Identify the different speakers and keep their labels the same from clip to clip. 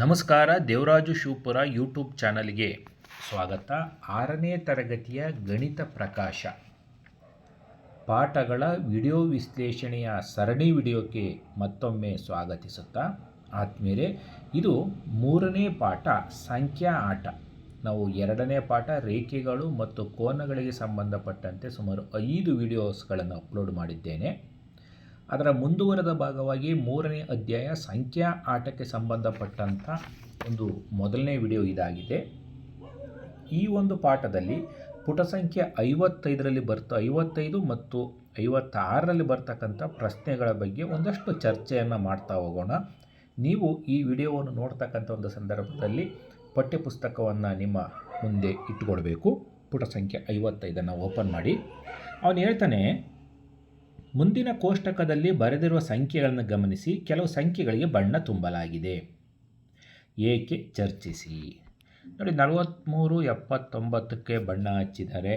Speaker 1: ನಮಸ್ಕಾರ, ದೇವರಾಜು ಶಿವಪುರ ಯೂಟ್ಯೂಬ್ ಚಾನಲ್ಗೆ ಸ್ವಾಗತ. ಆರನೇ ತರಗತಿಯ ಗಣಿತ ಪ್ರಕಾಶ. ಪಾಠಗಳ ವಿಡಿಯೋ ವಿಶ್ಲೇಷಣೆಯ ಸರಣಿ ವಿಡಿಯೋಕ್ಕೆ ಮತ್ತೊಮ್ಮೆ ಸ್ವಾಗತಿಸುತ್ತಾ ಆದಮೇಲೆ ಇದು ಮೂರನೇ ಪಾಠ, ಸಂಖ್ಯಾ ಆಟ. ನಾವು ಎರಡನೇ ಪಾಠ, ರೇಖೆಗಳು ಮತ್ತು ಕೋನಗಳಿಗೆ ಸಂಬಂಧಪಟ್ಟಂತೆ ಸುಮಾರು ಐದು ವಿಡಿಯೋಸ್ಗಳನ್ನು ಅಪ್ಲೋಡ್ ಮಾಡಿದ್ದೇನೆ. ಅದರ ಮುಂದುವರೆದ ಭಾಗವಾಗಿ ಮೂರನೇ ಅಧ್ಯಾಯ ಸಂಖ್ಯಾ ಆಟಕ್ಕೆ ಸಂಬಂಧಪಟ್ಟಂಥ ಒಂದು ಮೊದಲನೇ ವಿಡಿಯೋ ಇದಾಗಿದೆ. ಈ ಒಂದು ಪಾಠದಲ್ಲಿ ಪುಟ ಸಂಖ್ಯೆ ಐವತ್ತೈದರಲ್ಲಿ ಬರ್ತಾ, ಐವತ್ತೈದು ಮತ್ತು ಐವತ್ತಾರರಲ್ಲಿ ಬರ್ತಕ್ಕಂಥ ಪ್ರಶ್ನೆಗಳ ಬಗ್ಗೆ ಒಂದಷ್ಟು ಚರ್ಚೆಯನ್ನು ಮಾಡ್ತಾ ಹೋಗೋಣ. ನೀವು ಈ ವಿಡಿಯೋವನ್ನು ನೋಡ್ತಕ್ಕಂಥ ಒಂದು ಸಂದರ್ಭದಲ್ಲಿ ಪಠ್ಯಪುಸ್ತಕವನ್ನು ನಿಮ್ಮ ಮುಂದೆ ಇಟ್ಟುಕೊಳ್ಬೇಕು ಪುಟ ಸಂಖ್ಯೆ ಐವತ್ತೈದನ್ನು ಓಪನ್ ಮಾಡಿ. ಅವನು ಹೇಳ್ತಾನೆ ಮುಂದಿನ ಕೋಷ್ಟಕದಲ್ಲಿ ಬರೆದಿರುವ ಸಂಖ್ಯೆಗಳನ್ನು ಗಮನಿಸಿ ಕೆಲವು ಸಂಖ್ಯೆಗಳಿಗೆ ಬಣ್ಣ ತುಂಬಲಾಗಿದೆ. ಏಕೆ ಚರ್ಚಿಸಿ. ನೋಡಿ ನಲವತ್ತ್ಮೂರು ಎಪ್ಪತ್ತೊಂಬತ್ತಕ್ಕೆ ಬಣ್ಣ ಹಚ್ಚಿದ್ದಾರೆ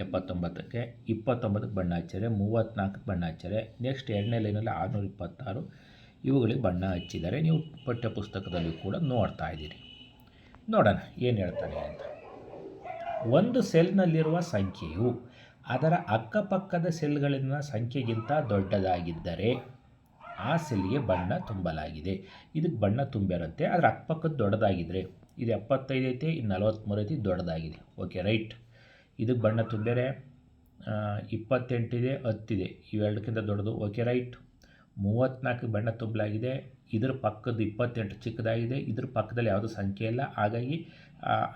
Speaker 1: ಎಪ್ಪತ್ತೊಂಬತ್ತಕ್ಕೆ, ಇಪ್ಪತ್ತೊಂಬತ್ತಕ್ಕೆ ಬಣ್ಣ ಹಚ್ಚಿದ್ದಾರೆ ಮೂವತ್ತ್ನಾಲ್ಕಕ್ಕೆ ಬಣ್ಣ ಹಚ್ಚಿದ್ದಾರೆ ನೆಕ್ಸ್ಟ್ ಎರಡನೇ ಲೈನಲ್ಲಿ ಆರುನೂರ ಇಪ್ಪತ್ತಾರು ಇವುಗಳಿಗೆ ಬಣ್ಣ ಹಚ್ಚಿದ್ದಾರೆ ನೀವು ಪಠ್ಯಪುಸ್ತಕದಲ್ಲಿ ಕೂಡ ನೋಡ್ತಾ ಇದ್ದೀರಿ. ನೋಡೋಣ, ಏನು ಹೇಳ್ತಾರೆ ಅಂತ. ಒಂದು ಸೆಲ್ನಲ್ಲಿರುವ ಸಂಖ್ಯೆಯು ಅದರ ಅಕ್ಕಪಕ್ಕದ ಸೆಲ್ಗಳಿನ ಸಂಖ್ಯೆಗಿಂತ ದೊಡ್ಡದಾಗಿದ್ದರೆ ಆ ಸೆಲ್ಗೆ ಬಣ್ಣ ತುಂಬಲಾಗಿದೆ. ಇದಕ್ಕೆ ಬಣ್ಣ ತುಂಬಿರುತ್ತೆ, ಅದರ ಅಕ್ಕಪಕ್ಕದ ದೊಡ್ಡದಾಗಿದ್ದರೆ ಇದು ಎಪ್ಪತ್ತೈದು ಐತೆ ಇದು ನಲವತ್ತ್ಮೂರು ಐತಿ ದೊಡ್ಡದಾಗಿದೆ. Okay, right. ಇದಕ್ಕೆ ಬಣ್ಣ ತುಂಬಿದರೆ ಇಪ್ಪತ್ತೆಂಟಿದೆ ಹತ್ತಿದೆ ಇವೆರಡಕ್ಕಿಂತ ದೊಡ್ಡದು. Okay, right. ಮೂವತ್ತ್ನಾಲ್ಕು ಬಣ್ಣ ತುಂಬಲಾಗಿದೆ. ಇದರ ಪಕ್ಕದ ಇಪ್ಪತ್ತೆಂಟು ಚಿಕ್ಕದಾಗಿದೆ. ಇದ್ರ ಪಕ್ಕದಲ್ಲಿ ಯಾವುದೂ ಸಂಖ್ಯೆ ಇಲ್ಲ. ಹಾಗಾಗಿ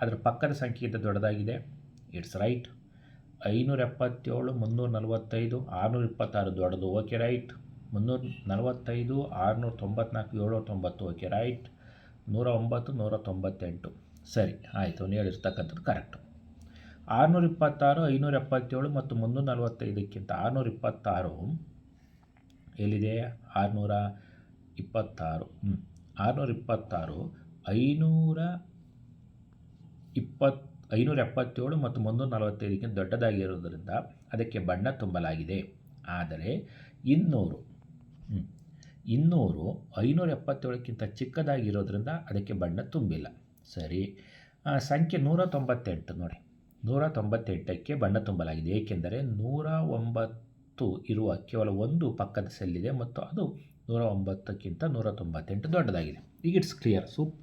Speaker 1: ಅದರ ಪಕ್ಕದ ಸಂಖ್ಯೆಗಿಂತ ದೊಡ್ಡದಾಗಿದೆ. ಇಟ್ಸ್ ರೈಟ್ ಐನೂರ ಎಪ್ಪತ್ತೇಳು ಮುನ್ನೂರ ನಲವತ್ತೈದು ಆರುನೂರ ಇಪ್ಪತ್ತಾರು ದೊಡ್ಡದು. ಓಕೆ ರೈಟ್ ಮುನ್ನೂರ ನಲವತ್ತೈದು ಆರುನೂರ ತೊಂಬತ್ನಾಲ್ಕು ಏಳ್ನೂರ ತೊಂಬತ್ತು ಓಕೆ ರೈಟ್ ನೂರ ಒಂಬತ್ತು ನೂರ ತೊಂಬತ್ತೆಂಟು ಸರಿ, ಆಯಿತು, ನೀವು ಹೇಳಿರ್ತಕ್ಕಂಥದ್ದು ಕರೆಕ್ಟು ಆರುನೂರ ಇಪ್ಪತ್ತಾರು ಐನೂರ ಎಪ್ಪತ್ತೇಳು ಮತ್ತು ಮುನ್ನೂರ ನಲವತ್ತೈದಕ್ಕಿಂತ ಆರುನೂರ ಇಪ್ಪತ್ತಾರು ಎಲ್ಲಿದೆ? ಆರುನೂರ ಇಪ್ಪತ್ತಾರು ಆರುನೂರ ಇಪ್ಪತ್ತಾರು ಐನೂರ ಇಪ್ಪತ್ತು ಐನೂರ ಎಪ್ಪತ್ತೇಳು ಮತ್ತು ಮುನ್ನೂರ ನಲವತ್ತೈದಕ್ಕಿಂತ ದೊಡ್ಡದಾಗಿರುವುದರಿಂದ ಅದಕ್ಕೆ ಬಣ್ಣ ತುಂಬಲಾಗಿದೆ. ಆದರೆ ಇನ್ನೂರು ಇನ್ನೂರು ಐನೂರ ಎಪ್ಪತ್ತೇಳಕ್ಕಿಂತ ಚಿಕ್ಕದಾಗಿರೋದ್ರಿಂದ ಅದಕ್ಕೆ ಬಣ್ಣ ತುಂಬಿಲ್ಲ. ಸರಿ ಸಂಖ್ಯೆ ನೂರ ತೊಂಬತ್ತೆಂಟು ನೋಡಿ. ನೂರ ತೊಂಬತ್ತೆಂಟಕ್ಕೆ ಬಣ್ಣ ತುಂಬಲಾಗಿದೆ. ಏಕೆಂದರೆ ನೂರ ಒಂಬತ್ತು ಇರುವ ಕೇವಲ ಒಂದು ಪಕ್ಕದ ಸೆಲ್ಲಿದೆ ಮತ್ತು ಅದು ನೂರ ಒಂಬತ್ತಕ್ಕಿಂತ ನೂರ ತೊಂಬತ್ತೆಂಟು ದೊಡ್ಡದಾಗಿದೆ. ಈಗ ಇಟ್ಸ್ ಕ್ಲಿಯರ್ ಸೂಪ್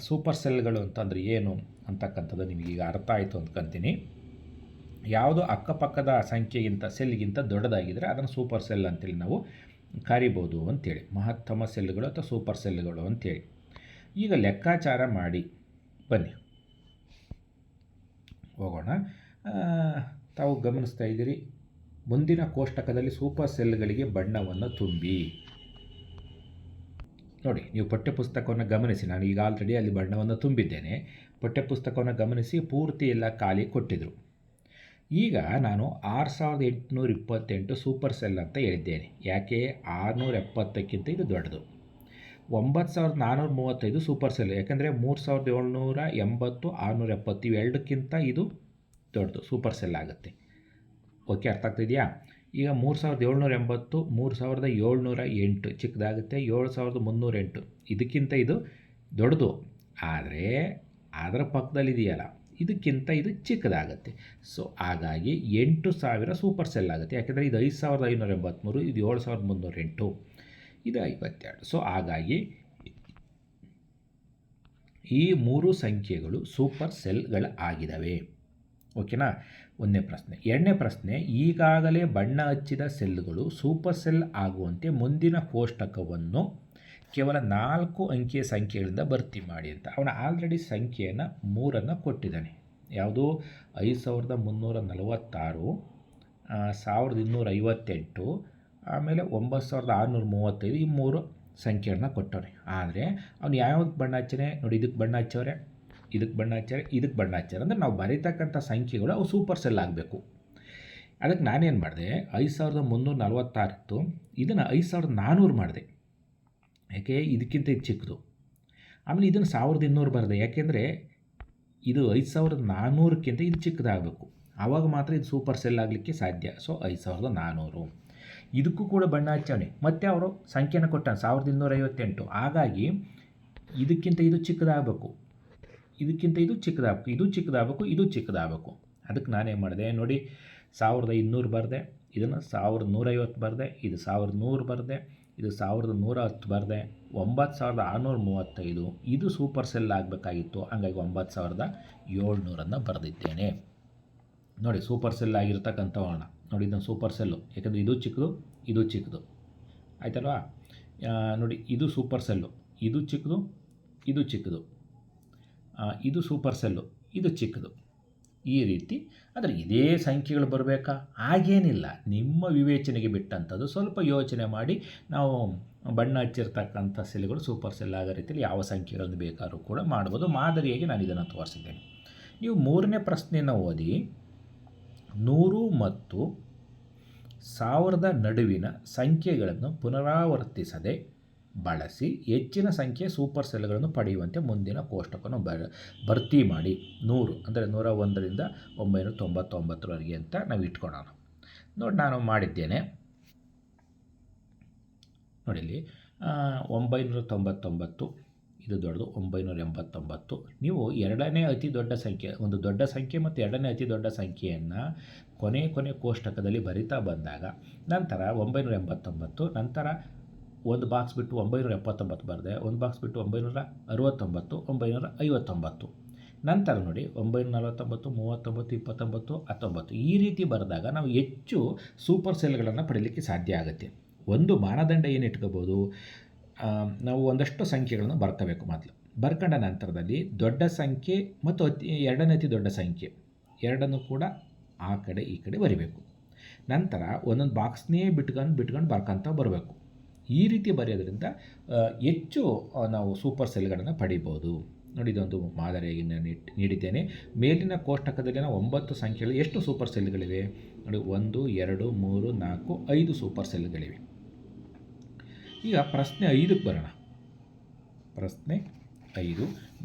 Speaker 1: ಸೂಪರ್ ಸೆಲ್ಗಳು ಅಂತಂದರೆ ಏನು ಅಂತಕ್ಕಂಥದ್ದು ನಿಮಗೀಗ ಅರ್ಥ ಆಯಿತು ಅಂದ್ಕೊಂತೀನಿ. ಯಾವುದು ಅಕ್ಕಪಕ್ಕದ ಸಂಖ್ಯೆಗಿಂತ ಸೆಲ್ಗಿಂತ ದೊಡ್ಡದಾಗಿದ್ದರೆ ಅದನ್ನು ಸೂಪರ್ ಸೆಲ್ ಅಂತೇಳಿ ನಾವು ಕರಿಬೋದು ಅಂತೇಳಿ. ಮಹತ್ತಮ ಸೆಲ್ಗಳು ಅಥವಾ ಸೂಪರ್ ಸೆಲ್ಗಳು ಅಂತೇಳಿ. ಈಗ ಲೆಕ್ಕಾಚಾರ ಮಾಡಿ. ಬನ್ನಿ. ಹೋಗೋಣ. ತಾವು ಗಮನಿಸ್ತಾ ಇದ್ದೀರಿ. ಮುಂದಿನ ಕೋಷ್ಟಕದಲ್ಲಿ ಸೂಪರ್ ಸೆಲ್ಗಳಿಗೆ ಬಣ್ಣವನ್ನು ತುಂಬಿ. ನೋಡಿ, ನೀವು ಪಠ್ಯಪುಸ್ತಕವನ್ನು ಗಮನಿಸಿ. ನಾನು ಈಗ ಆಲ್ರೆಡಿ ಅಲ್ಲಿ ಬಣ್ಣವನ್ನು ತುಂಬಿದ್ದೇನೆ. ಪಠ್ಯಪುಸ್ತಕವನ್ನು ಗಮನಿಸಿ ಪೂರ್ತಿ ಎಲ್ಲ ಖಾಲಿ ಕೊಟ್ಟಿದ್ದರು ಈಗ ನಾನು ಆರು ಸಾವಿರದ ಎಂಟುನೂರ ಇಪ್ಪತ್ತೆಂಟು ಸೂಪರ್ ಸೆಲ್ ಅಂತ ಹೇಳಿದ್ದೇನೆ. ಯಾಕೆ? ಆರುನೂರ ಎಪ್ಪತ್ತಕ್ಕಿಂತ ಇದು ದೊಡ್ಡದು. ಒಂಬತ್ತು ಸಾವಿರದ ನಾನ್ನೂರ ಮೂವತ್ತೈದು ಸೂಪರ್ ಸೆಲ್ ಯಾಕೆಂದರೆ ಮೂರು ಸಾವಿರದ ಏಳ್ನೂರ ಎಂಬತ್ತು, ಆರುನೂರ ಎಪ್ಪತ್ತು ಇವೆರಡಕ್ಕಿಂತ ಇದು ದೊಡ್ಡದು. ಸೂಪರ್ ಸೆಲ್ ಆಗುತ್ತೆ. ಓಕೆ ಅರ್ಥ ಆಗ್ತಿದೆಯಾ ಈಗ ಮೂರು ಸಾವಿರದ ಏಳ್ನೂರ ಎಂಬತ್ತು, ಮೂರು ಸಾವಿರದ ಏಳ್ನೂರ ಎಂಟು, ಚಿಕ್ಕದಾಗುತ್ತೆ ಏಳು ಸಾವಿರದ ಮುನ್ನೂರ ಎಂಟು. ಇದಕ್ಕಿಂತ ಇದು ದೊಡ್ಡದು. ಆದರೆ ಅದರ ಪಕ್ಕದಲ್ಲಿದೆಯಲ್ಲ, ಇದಕ್ಕಿಂತ ಇದು ಚಿಕ್ಕದಾಗುತ್ತೆ. ಸೊ ಹಾಗಾಗಿ ಎಂಟು ಸಾವಿರ ಸೂಪರ್ ಸೆಲ್ ಆಗುತ್ತೆ. ಯಾಕೆಂದರೆ ಇದು ಐದು ಸಾವಿರದ ಐನೂರ ಎಂಬತ್ತ್ಮೂರು ಇದು ಏಳು ಸಾವಿರದ ಮುನ್ನೂರ ಎಂಟು. ಇದು ಐವತ್ತೆರಡು. ಸೊ ಹಾಗಾಗಿ ಈ ಮೂರು ಸಂಖ್ಯೆಗಳು ಸೂಪರ್ ಸೆಲ್ಗಳು ಆಗಿದ್ದಾವೆ ಓಕೆನಾ ಒಂದನೇ ಪ್ರಶ್ನೆ. ಎರಡನೇ ಪ್ರಶ್ನೆ, ಈಗಾಗಲೇ ಬಣ್ಣ ಹಚ್ಚಿದ ಸೆಲ್ಗಳು ಸೂಪರ್ ಸೆಲ್ ಆಗುವಂತೆ ಮುಂದಿನ ಕೋಷ್ಟಕವನ್ನು ಕೇವಲ ನಾಲ್ಕು ಅಂಕಿಯ ಸಂಖ್ಯೆಗಳಿಂದ ಭರ್ತಿ ಮಾಡಿ ಅಂತ. ಅವನು ಆಲ್ರೆಡಿ ಸಂಖ್ಯೆಯನ್ನು ಮೂರನ್ನು ಕೊಟ್ಟಿದ್ದಾನೆ. ಯಾವುದು? ಐದು ಸಾವಿರದ ಮುನ್ನೂರ ನಲವತ್ತಾರು ಸಾವಿರದ ಇನ್ನೂರ ಐವತ್ತೆಂಟು, ಆಮೇಲೆ ಒಂಬತ್ತು ಸಾವಿರದ ಆರುನೂರ ಮೂವತ್ತೈದು ಈ ಮೂರು ಸಂಖ್ಯೆಗಳನ್ನ ಕೊಟ್ಟವ್ರೆ ಆದರೆ, ಅವ್ನು ಯಾವ್ದಕ್ಕೆ ಬಣ್ಣ ಹಚ್ಚನೆ ನೋಡಿ, ಇದಕ್ಕೆ ಬಣ್ಣ ಹಚ್ಚವ್ರೆ. ಇದಕ್ಕೆ ಬಣ್ಣ ಹಚ್ಚಾರೆ ಇದಕ್ಕೆ ಬಣ್ಣ ಹಚ್ಚಾರೆ ಅಂದರೆ ನಾವು ಬರೀತಕ್ಕಂಥ ಸಂಖ್ಯೆಗಳು ಅವು ಸೂಪರ್ ಸೆಲ್ ಆಗಬೇಕು. ಅದಕ್ಕೆ ನಾನೇನು ಮಾಡಿದೆ, ಐದು ಸಾವಿರದ ಮುನ್ನೂರ ನಲ್ವತ್ತಾರಿತ್ತು ಇದನ್ನು ಐದು ಸಾವಿರದ ನಾನ್ನೂರು ಮಾಡಿದೆ. ಯಾಕೆ? ಇದಕ್ಕಿಂತ ಇದು ಚಿಕ್ಕದು. ಆಮೇಲೆ ಇದನ್ನು ಸಾವಿರದ ಇನ್ನೂರು ಬರೆದೆ. ಯಾಕೆಂದರೆ ಇದು ಐದು ಸಾವಿರದ ನಾನ್ನೂರಕ್ಕಿಂತ ಇದು ಚಿಕ್ಕದಾಗಬೇಕು. ಆವಾಗ ಮಾತ್ರ ಇದು ಸೂಪರ್ ಸೆಲ್ ಆಗಲಿಕ್ಕೆ ಸಾಧ್ಯ. ಸೊ ಐದು ಸಾವಿರದ ನಾನ್ನೂರು ಇದಕ್ಕೂ ಕೂಡ ಬಣ್ಣ ಹಚ್ಚವನೆ. ಮತ್ತೆ ಅವರು ಸಂಖ್ಯೆನ ಕೊಟ್ಟಾನೆ, ಸಾವಿರದ ಇನ್ನೂರ ಐವತ್ತೆಂಟು ಹಾಗಾಗಿ ಇದಕ್ಕಿಂತ ಇದು ಚಿಕ್ಕದಾಗಬೇಕು. ಇದಕ್ಕಿಂತ ಇದು ಚಿಕ್ಕದಾಗಬೇಕು ಇದು ಚಿಕ್ಕದಾಗಬೇಕು ಇದು ಚಿಕ್ಕದಾಗಬೇಕು. ಅದಕ್ಕೆ ನಾನೇನು ಮಾಡಿದೆ, ನೋಡಿ, ಸಾವಿರದ ಇನ್ನೂರು ಬರದೆ, ಇದನ್ನು ಸಾವಿರದ ನೂರೈವತ್ತು ಬರದೆ, ಇದು ಸಾವಿರದ ನೂರು ಬರದೆ, ಇದು ಸಾವಿರದ ನೂರ ಹತ್ತು ಬರದೆ, ಒಂಬತ್ತು ಸಾವಿರದ ಆರುನೂರ ಮೂವತ್ತೈದು, ಇದು ಸೂಪರ್ ಸೆಲ್ ಆಗಬೇಕಾಗಿತ್ತು, ಹಂಗಾಗಿ ಒಂಬತ್ತು ಸಾವಿರದ ಏಳ್ನೂರನ್ನು ಬರೆದಿದ್ದೇನೆ. ನೋಡಿ, ಸೂಪರ್ ಸೆಲ್ ಆಗಿರ್ತಕ್ಕಂಥ ನೋಡಿ ಇದನ್ನು ಸೂಪರ್ ಸೆಲ್ಲು ಯಾಕಂದರೆ ಇದು ಚಿಕ್ಕದು ಇದು ಚಿಕ್ಕದು. ಆಯ್ತಲ್ವಾ? ನೋಡಿ, ಇದು ಸೂಪರ್ ಸೆಲ್ಲು ಇದು ಚಿಕ್ಕದು ಇದು ಚಿಕ್ಕದು. ಇದು ಸೂಪರ್ ಸೆಲ್ಲು, ಇದು ಚಿಕ್ಕದು. ಈ ರೀತಿ ಆದರೆ ಇದೇ ಸಂಖ್ಯೆಗಳು ಬರಬೇಕಾ? ಹಾಗೇನಿಲ್ಲ. ನಿಮ್ಮ ವಿವೇಚನೆಗೆ ಬಿಟ್ಟಂಥದ್ದು ಸ್ವಲ್ಪ ಯೋಚನೆ ಮಾಡಿ ನಾವು ಬಣ್ಣ ಹಚ್ಚಿರ್ತಕ್ಕಂಥ ಸೆಲ್ಗಳು ಸೂಪರ್ ಸೆಲ್ ಆದ ರೀತಿಯಲ್ಲಿ ಯಾವ ಸಂಖ್ಯೆಗಳನ್ನು ಬೇಕಾದರೂ ಕೂಡ ಮಾಡ್ಬೋದು. ಮಾದರಿಯಾಗಿ ನಾನು ಇದನ್ನು ತೋರಿಸಿದ್ದೇನೆ. ನೀವು ಮೂರನೇ ಪ್ರಶ್ನೆಯನ್ನು ಓದಿ, ನೂರು ಮತ್ತು ಸಾವಿರದ ನಡುವಿನ ಸಂಖ್ಯೆಗಳನ್ನು ಪುನರಾವರ್ತಿಸದೆ ಬಳಸಿ ಹೆಚ್ಚಿನ ಸಂಖ್ಯೆ ಸೂಪರ್ ಸೆಲ್ಗಳನ್ನು ಪಡೆಯುವಂತೆ ಮುಂದಿನ ಕೋಷ್ಟಕವನ್ನು ಬರ ಭರ್ತಿ ಮಾಡಿ. ನೂರು ಅಂದರೆ ನೂರ ಒಂದರಿಂದ ಒಂಬೈನೂರ ತೊಂಬತ್ತೊಂಬತ್ತರವರೆಗೆ ಅಂತ ನಾವು ಇಟ್ಕೊಳ್ಳೋಣ ನೋಡಿ ನಾನು ಮಾಡಿದ್ದೇನೆ. ನೋಡಿ ಇಲ್ಲಿ ಒಂಬೈನೂರ ತೊಂಬತ್ತೊಂಬತ್ತು, ಇದು ದೊಡ್ಡದು, ಒಂಬೈನೂರ ಎಂಬತ್ತೊಂಬತ್ತು. ನೀವು ಎರಡನೇ ಅತಿ ದೊಡ್ಡ ಸಂಖ್ಯೆ, ಒಂದು ದೊಡ್ಡ ಸಂಖ್ಯೆ ಮತ್ತು ಎರಡನೇ ಅತಿ ದೊಡ್ಡ ಸಂಖ್ಯೆಯನ್ನು ಕೊನೆ ಕೊನೆ ಕೋಷ್ಟಕದಲ್ಲಿ ಬರಿತಾ ಬಂದಾಗ ನಂತರ ಒಂಬೈನೂರ ಎಂಬತ್ತೊಂಬತ್ತು, ನಂತರ ಒಂದು ಬಾಕ್ಸ್ ಬಿಟ್ಟು ಒಂಬೈನೂರ ಎಪ್ಪತ್ತೊಂಬತ್ತು ಬರೆದೆ, ಒಂದು ಬಾಕ್ಸ್ ಬಿಟ್ಟು ಒಂಬೈನೂರ ಅರವತ್ತೊಂಬತ್ತು, ಒಂಬೈನೂರ ಐವತ್ತೊಂಬತ್ತು. ನಂತರ ನೋಡಿ, ಒಂಬೈನೂರ ನಲವತ್ತೊಂಬತ್ತು, ಮೂವತ್ತೊಂಬತ್ತು, ಇಪ್ಪತ್ತೊಂಬತ್ತು, ಹತ್ತೊಂಬತ್ತು. ಈ ರೀತಿ ಬರೆದಾಗ ನಾವು ಹೆಚ್ಚು ಸೂಪರ್ ಸೆಲ್ಗಳನ್ನು ಪಡೀಲಿಕ್ಕೆ ಸಾಧ್ಯ ಆಗುತ್ತೆ. ಒಂದು ಮಾನದಂಡ ಏನು ಇಟ್ಕೋಬೋದು? ನಾವು ಒಂದಷ್ಟು ಸಂಖ್ಯೆಗಳನ್ನು ಬರ್ಕೋಬೇಕು ಮೊದಲು. ಬರ್ಕೊಂಡ ನಂತರದಲ್ಲಿ ದೊಡ್ಡ ಸಂಖ್ಯೆ ಮತ್ತು ಅತಿ, ಎರಡನೇ ಅತಿ ದೊಡ್ಡ ಸಂಖ್ಯೆ. ಎರಡನ್ನು ಕೂಡ ಆ ಕಡೆ ಈ ಕಡೆ ಬರಿಬೇಕು. ನಂತರ ಒಂದೊಂದು ಬಾಕ್ಸ್ನೇ ಬಿಟ್ಕೊಂಡು ಬಿಟ್ಕೊಂಡು ಬರ್ಕೊಂತ ಬರಬೇಕು. ಈ ರೀತಿ ಬರೆಯೋದ್ರಿಂದ ಹೆಚ್ಚು ನಾವು ಸೂಪರ್ ಸೆಲ್ಗಳನ್ನು ಪಡಿಬೋದು. ನೋಡಿ, ಇದೊಂದು ಮಾದರಿಯಾಗಿ ನಾನು ನೀಡಿದ್ದೇನೆ. ಮೇಲಿನ ಕೋಷ್ಟಕದಲ್ಲಿನ ಒಂಬತ್ತು ಸಂಖ್ಯೆಗಳು ಎಷ್ಟು ಸೂಪರ್ ಸೆಲ್ಗಳಿವೆ? ನೋಡಿ, ಒಂದು, ಎರಡು, ಮೂರು, ನಾಲ್ಕು, ಐದು ಸೂಪರ್ ಸೆಲ್ಗಳಿವೆ. ಈಗ ಪ್ರಶ್ನೆ ಐದಕ್ಕೆ ಬರೋಣ. ಪ್ರಶ್ನೆ ಐದು.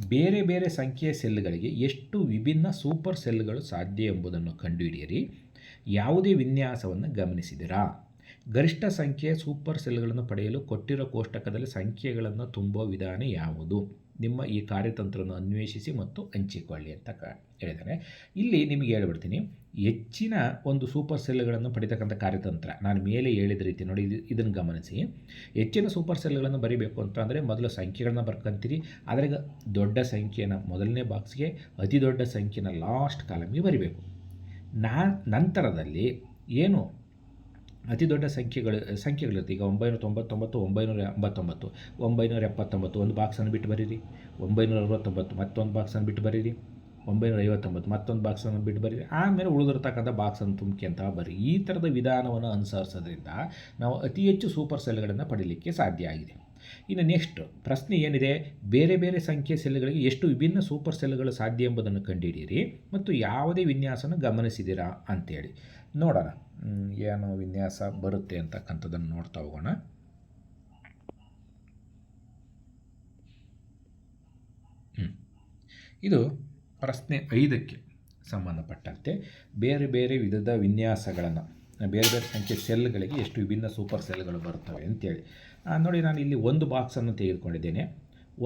Speaker 1: ಬೇರೆ ಬೇರೆ ಸಂಖ್ಯೆಯ ಸೆಲ್ಗಳಿಗೆ ಎಷ್ಟು ವಿಭಿನ್ನ ಸೂಪರ್ ಸೆಲ್ಗಳು ಸಾಧ್ಯ ಎಂಬುದನ್ನು ಕಂಡುಹಿಡಿಯಿರಿ. ಯಾವುದೇ ವಿನ್ಯಾಸವನ್ನು ಗಮನಿಸಿದಿರಾ? ಗರಿಷ್ಠ ಸಂಖ್ಯೆಯ ಸೂಪರ್ ಸೆಲ್ಗಳನ್ನು ಪಡೆಯಲು ಕೊಟ್ಟಿರೋ ಕೋಷ್ಟಕದಲ್ಲಿ ಸಂಖ್ಯೆಗಳನ್ನು ತುಂಬುವ ವಿಧಾನ ಯಾವುದು? ನಿಮ್ಮ ಈ ಕಾರ್ಯತಂತ್ರವನ್ನು ಅನ್ವೇಷಿಸಿ ಮತ್ತು ಹಂಚಿಕೊಳ್ಳಿ ಅಂತ ಕ ಹೇಳಿದ್ದಾರೆ ಇಲ್ಲಿ ನಿಮಗೆ ಹೇಳ್ಬಿಡ್ತೀನಿ. ಹೆಚ್ಚಿನ ಒಂದು ಸೂಪರ್ ಸೆಲ್ಗಳನ್ನು ಪಡಿತಕ್ಕಂಥ ಕಾರ್ಯತಂತ್ರ, ನಾನು ಮೇಲೆ ಹೇಳಿದ ರೀತಿ ನೋಡಿ, ಇದು, ಇದನ್ನು ಗಮನಿಸಿ. ಹೆಚ್ಚಿನ ಸೂಪರ್ ಸೆಲ್ಗಳನ್ನು ಬರಿಬೇಕು ಅಂತ ಅಂದರೆ ಮೊದಲು ಸಂಖ್ಯೆಗಳನ್ನ ಬರ್ಕೊಂತೀರಿ. ಅದ್ರಾಗ ದೊಡ್ಡ ಸಂಖ್ಯೆನ ಮೊದಲನೇ ಬಾಕ್ಸ್ಗೆ ಅತಿ ದೊಡ್ಡ ಸಂಖ್ಯೆನ ಲಾಸ್ಟ್ ಕಾಲಮ್ಗೆ ಬರಿಬೇಕು. ನಾ, ನಂತರದಲ್ಲಿ ಏನು ಅತಿ ದೊಡ್ಡ ಸಂಖ್ಯೆಗಳು, ಸಂಖ್ಯೆಗಳಿರುತ್ತೆ. ಈಗ ಒಂಬೈನೂರ ತೊಂಬತ್ತೊಂಬತ್ತು ಒಂಬೈನೂರ ಎಂಬತ್ತೊಂಬತ್ತು ಒಂಬೈನೂರ ಎಪ್ಪತ್ತೊಂಬತ್ತು ಒಂದು ಬಾಕ್ಸನ್ನು ಬಿಟ್ಟು ಬರೀರಿ. ಒಂಬೈನೂರ ಅರವತ್ತೊಂಬತ್ತು ಮತ್ತೊಂದು ಬಾಕ್ಸನ್ನು ಬಿಟ್ಟು ಬರೀರಿ. ಒಂಬೈನೂರ ಐವತ್ತೊಂಬತ್ತು ಮತ್ತೊಂದು ಬಾಕ್ಸನ್ನು ಬಿಟ್ಟು ಬರೀರಿ. ಆಮೇಲೆ ಉಳಿದಿರ್ತಕ್ಕಂಥ ಬಾಕ್ಸನ್ನು ತುಂಬ್ಕೊಂತ ಬರೀ ಈ ಥರದ ವಿಧಾನವನ್ನು ಅನುಸರಿಸೋದ್ರಿಂದ ನಾವು ಅತಿ ಹೆಚ್ಚು ಸೂಪರ್ ಸೆಲ್ಗಳನ್ನು ಪಡೀಲಿಕ್ಕೆ ಸಾಧ್ಯ ಆಗಿದೆ. ಇನ್ನು ನೆಕ್ಸ್ಟ್ ಪ್ರಶ್ನೆ ಏನಿದೆ? ಬೇರೆ ಬೇರೆ ಸಂಖ್ಯೆ ಸೆಲ್ಗಳಿಗೆ ಎಷ್ಟು ವಿಭಿನ್ನ ಸೂಪರ್ ಸೆಲ್ಗಳು ಸಾಧ್ಯ ಎಂಬುದನ್ನು ಕಂಡುಹಿಡಿಯಿರಿ ಮತ್ತು ಯಾವುದೇ ವಿನ್ಯಾಸನ ಗಮನಿಸಿದ್ದೀರಾ ಅಂತೇಳಿ. ನೋಡೋಣ. ಏನು ವಿನ್ಯಾಸ ಬರುತ್ತೆ ಅಂತಕ್ಕಂಥದ್ದನ್ನು ನೋಡ್ತಾ ಹೋಗೋಣ. ಇದು ಪ್ರಶ್ನೆ ಐದಕ್ಕೆ ಸಂಬಂಧಪಟ್ಟಂತೆ ಬೇರೆ ಬೇರೆ ವಿಧದ ವಿನ್ಯಾಸಗಳನ್ನು, ಬೇರೆ ಬೇರೆ ಸಂಖ್ಯೆ ಸೆಲ್ಗಳಿಗೆ ಎಷ್ಟು ವಿಭಿನ್ನ ಸೂಪರ್ ಸೆಲ್ಗಳು ಬರುತ್ತವೆ ಅಂತೇಳಿ. ನೋಡಿ ನಾನು ಇಲ್ಲಿ ಒಂದು ಬಾಕ್ಸನ್ನು ತೆಗೆದುಕೊಂಡಿದ್ದೇನೆ.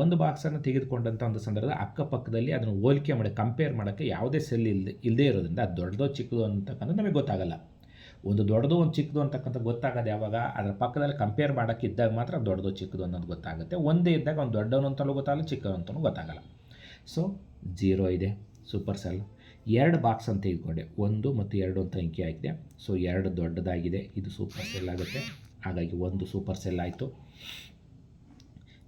Speaker 1: ಒಂದು ಬಾಕ್ಸನ್ನು ತೆಗೆದುಕೊಂಡಂಥ ಒಂದು ಸಂದರ್ಭದಲ್ಲಿ ಅಕ್ಕಪಕ್ಕದಲ್ಲಿ ಅದನ್ನು ಹೋಲಿಕೆ ಮಾಡಿ ಕಂಪೇರ್ ಮಾಡೋಕ್ಕೆ ಯಾವುದೇ ಸೆಲ್ ಇಲ್ಲದೆ ಇಲ್ಲದೇ ಇರೋದ್ರಿಂದ ಅದು ದೊಡ್ಡದೋ ಚಿಕ್ಕದೋ ಅಂತಕ್ಕಂಥದ್ದು ನಮಗೆ ಗೊತ್ತಾಗಲ್ಲ. ಒಂದು ದೊಡ್ಡದು ಒಂದು ಚಿಕ್ಕದು ಅಂತಕ್ಕಂಥ ಗೊತ್ತಾಗೋದು ಯಾವಾಗ ಅದರ ಪಕ್ಕದಲ್ಲಿ ಕಂಪೇರ್ ಮಾಡೋಕ್ಕೆ ಇದ್ದಾಗ ಮಾತ್ರ ದೊಡ್ಡದು ಚಿಕ್ಕದು ಅನ್ನೋದು ಗೊತ್ತಾಗುತ್ತೆ. ಒಂದೇ ಇದ್ದಾಗ ಒಂದು ದೊಡ್ಡವನು ಅಂತಲೂ ಗೊತ್ತಾಗಲ್ಲ ಚಿಕ್ಕದು ಅಂತಲೂ ಗೊತ್ತಾಗಲ್ಲ. ಸೊ ಜೀರೋ ಇದೆ ಸೂಪರ್ ಸೆಲ್ ಎರಡು ಬಾಕ್ಸ್ ಅಂತ ತೆಗೆದುಕೊಂಡೆ. ಒಂದು ಮತ್ತು ಎರಡು ಅಂತ ಅಂಕಿ ಆಗಿದೆ ಸೊ ಎರಡು ದೊಡ್ಡದಾಗಿದೆ, ಇದು ಸೂಪರ್ ಸೆಲ್ ಆಗುತ್ತೆ. ಹಾಗಾಗಿ ಒಂದು ಸೂಪರ್ ಸೆಲ್ ಆಯಿತು.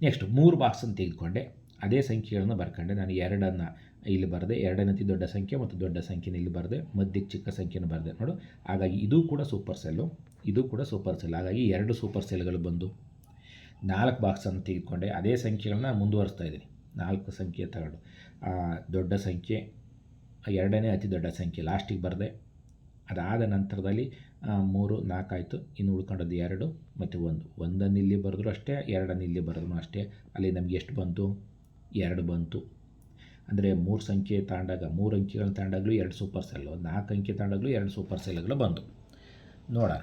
Speaker 1: ನೆಕ್ಸ್ಟ್ ಮೂರು ಬಾಕ್ಸನ್ನು ತೆಗೆದುಕೊಂಡೆ. ಅದೇ ಸಂಖ್ಯೆಗಳನ್ನು ಬರ್ಕೊಂಡೆ. ನಾನು ಎರಡನ್ನು ಇಲ್ಲಿ ಬರೆದೆ, ಎರಡನೇ ಅತಿ ದೊಡ್ಡ ಸಂಖ್ಯೆ ಮತ್ತು ದೊಡ್ಡ ಸಂಖ್ಯೆನ ಇಲ್ಲಿ ಬರೆದೆ, ಮಧ್ಯಕ್ಕೆ ಚಿಕ್ಕ ಸಂಖ್ಯೆನ ಬರೆದೆ ನೋಡು. ಹಾಗಾಗಿ ಇದು ಕೂಡ ಸೂಪರ್ ಸೆಲ್ಲು, ಇದು ಕೂಡ ಸೂಪರ್ ಸೆಲ್. ಹಾಗಾಗಿ ಎರಡು ಸೂಪರ್ ಸೆಲ್ಗಳು ಬಂದು ನಾಲ್ಕು ಬಾಕ್ಸನ್ನು ತೆಗೆದುಕೊಂಡೆ. ಅದೇ ಸಂಖ್ಯೆಗಳನ್ನ ಮುಂದುವರಿಸ್ತಾ ಇದ್ದೀನಿ. ನಾಲ್ಕು ಸಂಖ್ಯೆ ತಗೊಂಡು ದೊಡ್ಡ ಸಂಖ್ಯೆ, ಎರಡನೇ ಅತಿ ದೊಡ್ಡ ಸಂಖ್ಯೆ ಲಾಸ್ಟಿಗೆ ಬರದೆ. ಅದಾದ ನಂತರದಲ್ಲಿ ಮೂರು ನಾಲ್ಕು ಆಯಿತು ಇನ್ನು ಉಳ್ಕೊಂಡದ್ದು ಎರಡು, ಮತ್ತು ಒಂದು. ಒಂದನ್ನು ಇಲ್ಲಿ ಬರೆದ್ರು ಅಷ್ಟೇ ಎರಡನ್ನು ಇಲ್ಲಿ ಬರೆದ್ರು ಅಷ್ಟೇ. ಅಲ್ಲಿ ನಮಗೆ ಎಷ್ಟು ಬಂತು? ಎರಡು ಬಂತು. ಅಂದರೆ ಮೂರು ಸಂಖ್ಯೆ ತಾಂಡಾಗ, ಮೂರು ಅಂಕಿಗಳನ್ನ ತಗೊಂಡಾಗಲೂ ಎರಡು ಸೂಪರ್ ಸೆಲ್ಲು ನಾಲ್ಕು ಅಂಕಿ ತಗೊಂಡಾಗಲೂ ಎರಡು ಸೂಪರ್ ಸೆಲ್ಗಳು ಬಂತು ನೋಡೋಣ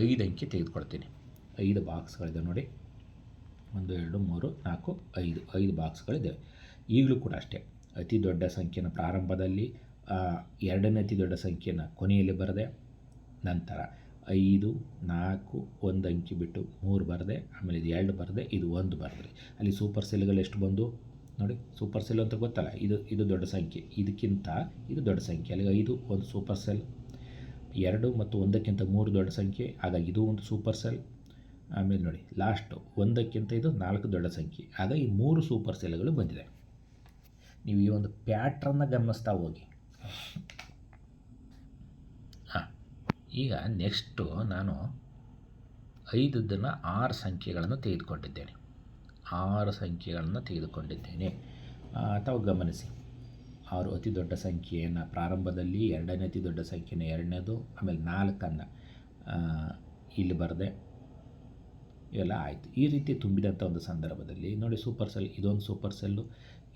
Speaker 1: ಐದು ಅಂಕಿ ತೆಗೆದುಕೊಳ್ತೀನಿ ಐದು ಬಾಕ್ಸ್ಗಳಿದೆ ನೋಡಿ. ಒಂದು, ಎರಡು, ಮೂರು, ನಾಲ್ಕು, ಐದು. ಐದು ಬಾಕ್ಸ್ಗಳಿದ್ದಾವೆ ಈಗಲೂ ಕೂಡ ಅಷ್ಟೇ. ಅತಿ ದೊಡ್ಡ ಸಂಖ್ಯೆನ ಪ್ರಾರಂಭದಲ್ಲಿ ಎರಡನೇ ಅತಿ ದೊಡ್ಡ ಸಂಖ್ಯೆನ ಕೊನೆಯಲ್ಲಿ ಬರದೆ. ನಂತರ ಐದು, ನಾಲ್ಕು, ಒಂದು ಅಂಕಿ ಬಿಟ್ಟು ಮೂರು ಬರದೆ, ಆಮೇಲೆ ಇದು ಎರಡು ಬರದೆ, ಇದು ಒಂದು ಬರೆದ್ರಿ ಅಲ್ಲಿ ಸೂಪರ್ ಸೆಲ್ಗಳು ಎಷ್ಟು ಬಂದು? ನೋಡಿ ಸೂಪರ್ ಸೆಲ್ ಅಂತ ಗೊತ್ತಲ್ಲ, ಇದು ಇದು ದೊಡ್ಡ ಸಂಖ್ಯೆ. ಇದಕ್ಕಿಂತ ಇದು ದೊಡ್ಡ ಸಂಖ್ಯೆ. ಅಲ್ಲಿ ಐದು, ಒಂದು ಸೂಪರ್ ಸೆಲ್ ಎರಡು ಮತ್ತು ಒಂದಕ್ಕಿಂತ ಮೂರು ದೊಡ್ಡ ಸಂಖ್ಯೆ. ಆಗ ಇದು ಒಂದು ಸೂಪರ್ ಸೆಲ್ ಆಮೇಲೆ ನೋಡಿ ಲಾಸ್ಟು ಒಂದಕ್ಕಿಂತ ಇದು ನಾಲ್ಕು ದೊಡ್ಡ ಸಂಖ್ಯೆ. ಆಗ ಈ ಮೂರು ಸೂಪರ್ ಸೆಲ್ಗಳು ಬಂದಿದೆ. ನೀವು ಈ ಒಂದು ಪ್ಯಾಟ್ರನ್ನ ಗಮನಿಸ್ತಾ ಹೋಗಿ. ಈಗ ನೆಕ್ಸ್ಟು ನಾನು ಐದನ್ನು ಆರು ಸಂಖ್ಯೆಗಳನ್ನು ತೆಗೆದುಕೊಂಡಿದ್ದೇನೆ. ಆರು ಸಂಖ್ಯೆಗಳನ್ನು ತೆಗೆದುಕೊಂಡಿದ್ದೇನೆ. ಅಥವಾ ಗಮನಿಸಿ. ಆರು ಅತಿ ದೊಡ್ಡ ಸಂಖ್ಯೆಯನ್ನು ಪ್ರಾರಂಭದಲ್ಲಿ, ಎರಡನೇ ಅತಿ ದೊಡ್ಡ ಸಂಖ್ಯೆನ ಎರಡನೇದು, ಆಮೇಲೆ ನಾಲ್ಕನ್ನು ಇಲ್ಲಿ ಬರದೆ. ಇವೆಲ್ಲ ಆಯಿತು. ಈ ರೀತಿ ತುಂಬಿದಂಥ ಒಂದು ಸಂದರ್ಭದಲ್ಲಿ ನೋಡಿ ಸೂಪರ್ ಸೆಲ್ ಇದೊಂದು ಸೂಪರ್ ಸೆಲ್ಲು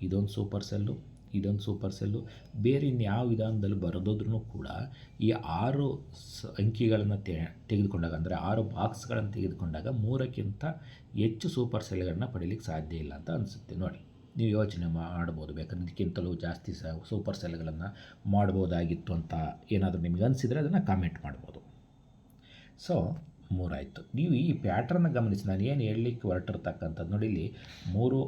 Speaker 1: ಇದೊಂದು ಸೂಪರ್ ಸೆಲ್ಲು ಇದೊಂದು ಸೂಪರ್ ಸೆಲ್ಲು ಬೇರೆ ಇನ್ಯಾವ ವಿಧಾನದಲ್ಲಿ ಬರೆದೋದ್ರೂ ಕೂಡ ಈ ಆರು ಅಂಕಿಗಳನ್ನು ತೆಗೆದುಕೊಂಡಾಗ, ಅಂದರೆ ಆರು ಬಾಕ್ಸ್ಗಳನ್ನು ತೆಗೆದುಕೊಂಡಾಗ ಮೂರಕ್ಕಿಂತ ಹೆಚ್ಚು ಸೂಪರ್ ಸೆಲ್ಗಳನ್ನ ಪಡೀಲಿಕ್ಕೆ ಸಾಧ್ಯ ಇಲ್ಲ ಅಂತ ಅನಿಸುತ್ತೆ. ನೋಡಿ, ನೀವು ಯೋಚನೆ ಮಾಡ್ಬೋದು. ಬೇಕಾದ್ರೆ ಇದಕ್ಕಿಂತಲೂ ಜಾಸ್ತಿ ಸ ಸೂಪರ್ ಸೆಲ್ಗಳನ್ನು ಮಾಡ್ಬೋದಾಗಿತ್ತು ಅಂತ ಏನಾದರೂ ನಿಮಗೆ ಅನಿಸಿದರೆ ಅದನ್ನು ಕಾಮೆಂಟ್ ಮಾಡ್ಬೋದು. ಸೊ ಮೂರಾಯಿತು. ನೀವು ಈ ಪ್ಯಾಟ್ರನ್ನ ಗಮನಿಸಿ. ನಾನು ಏನು ಹೇಳಲಿಕ್ಕೆ ಹೊರಟಿರ್ತಕ್ಕಂಥದ್ದು ನೋಡಿ ಇಲ್ಲಿ ಮೂರು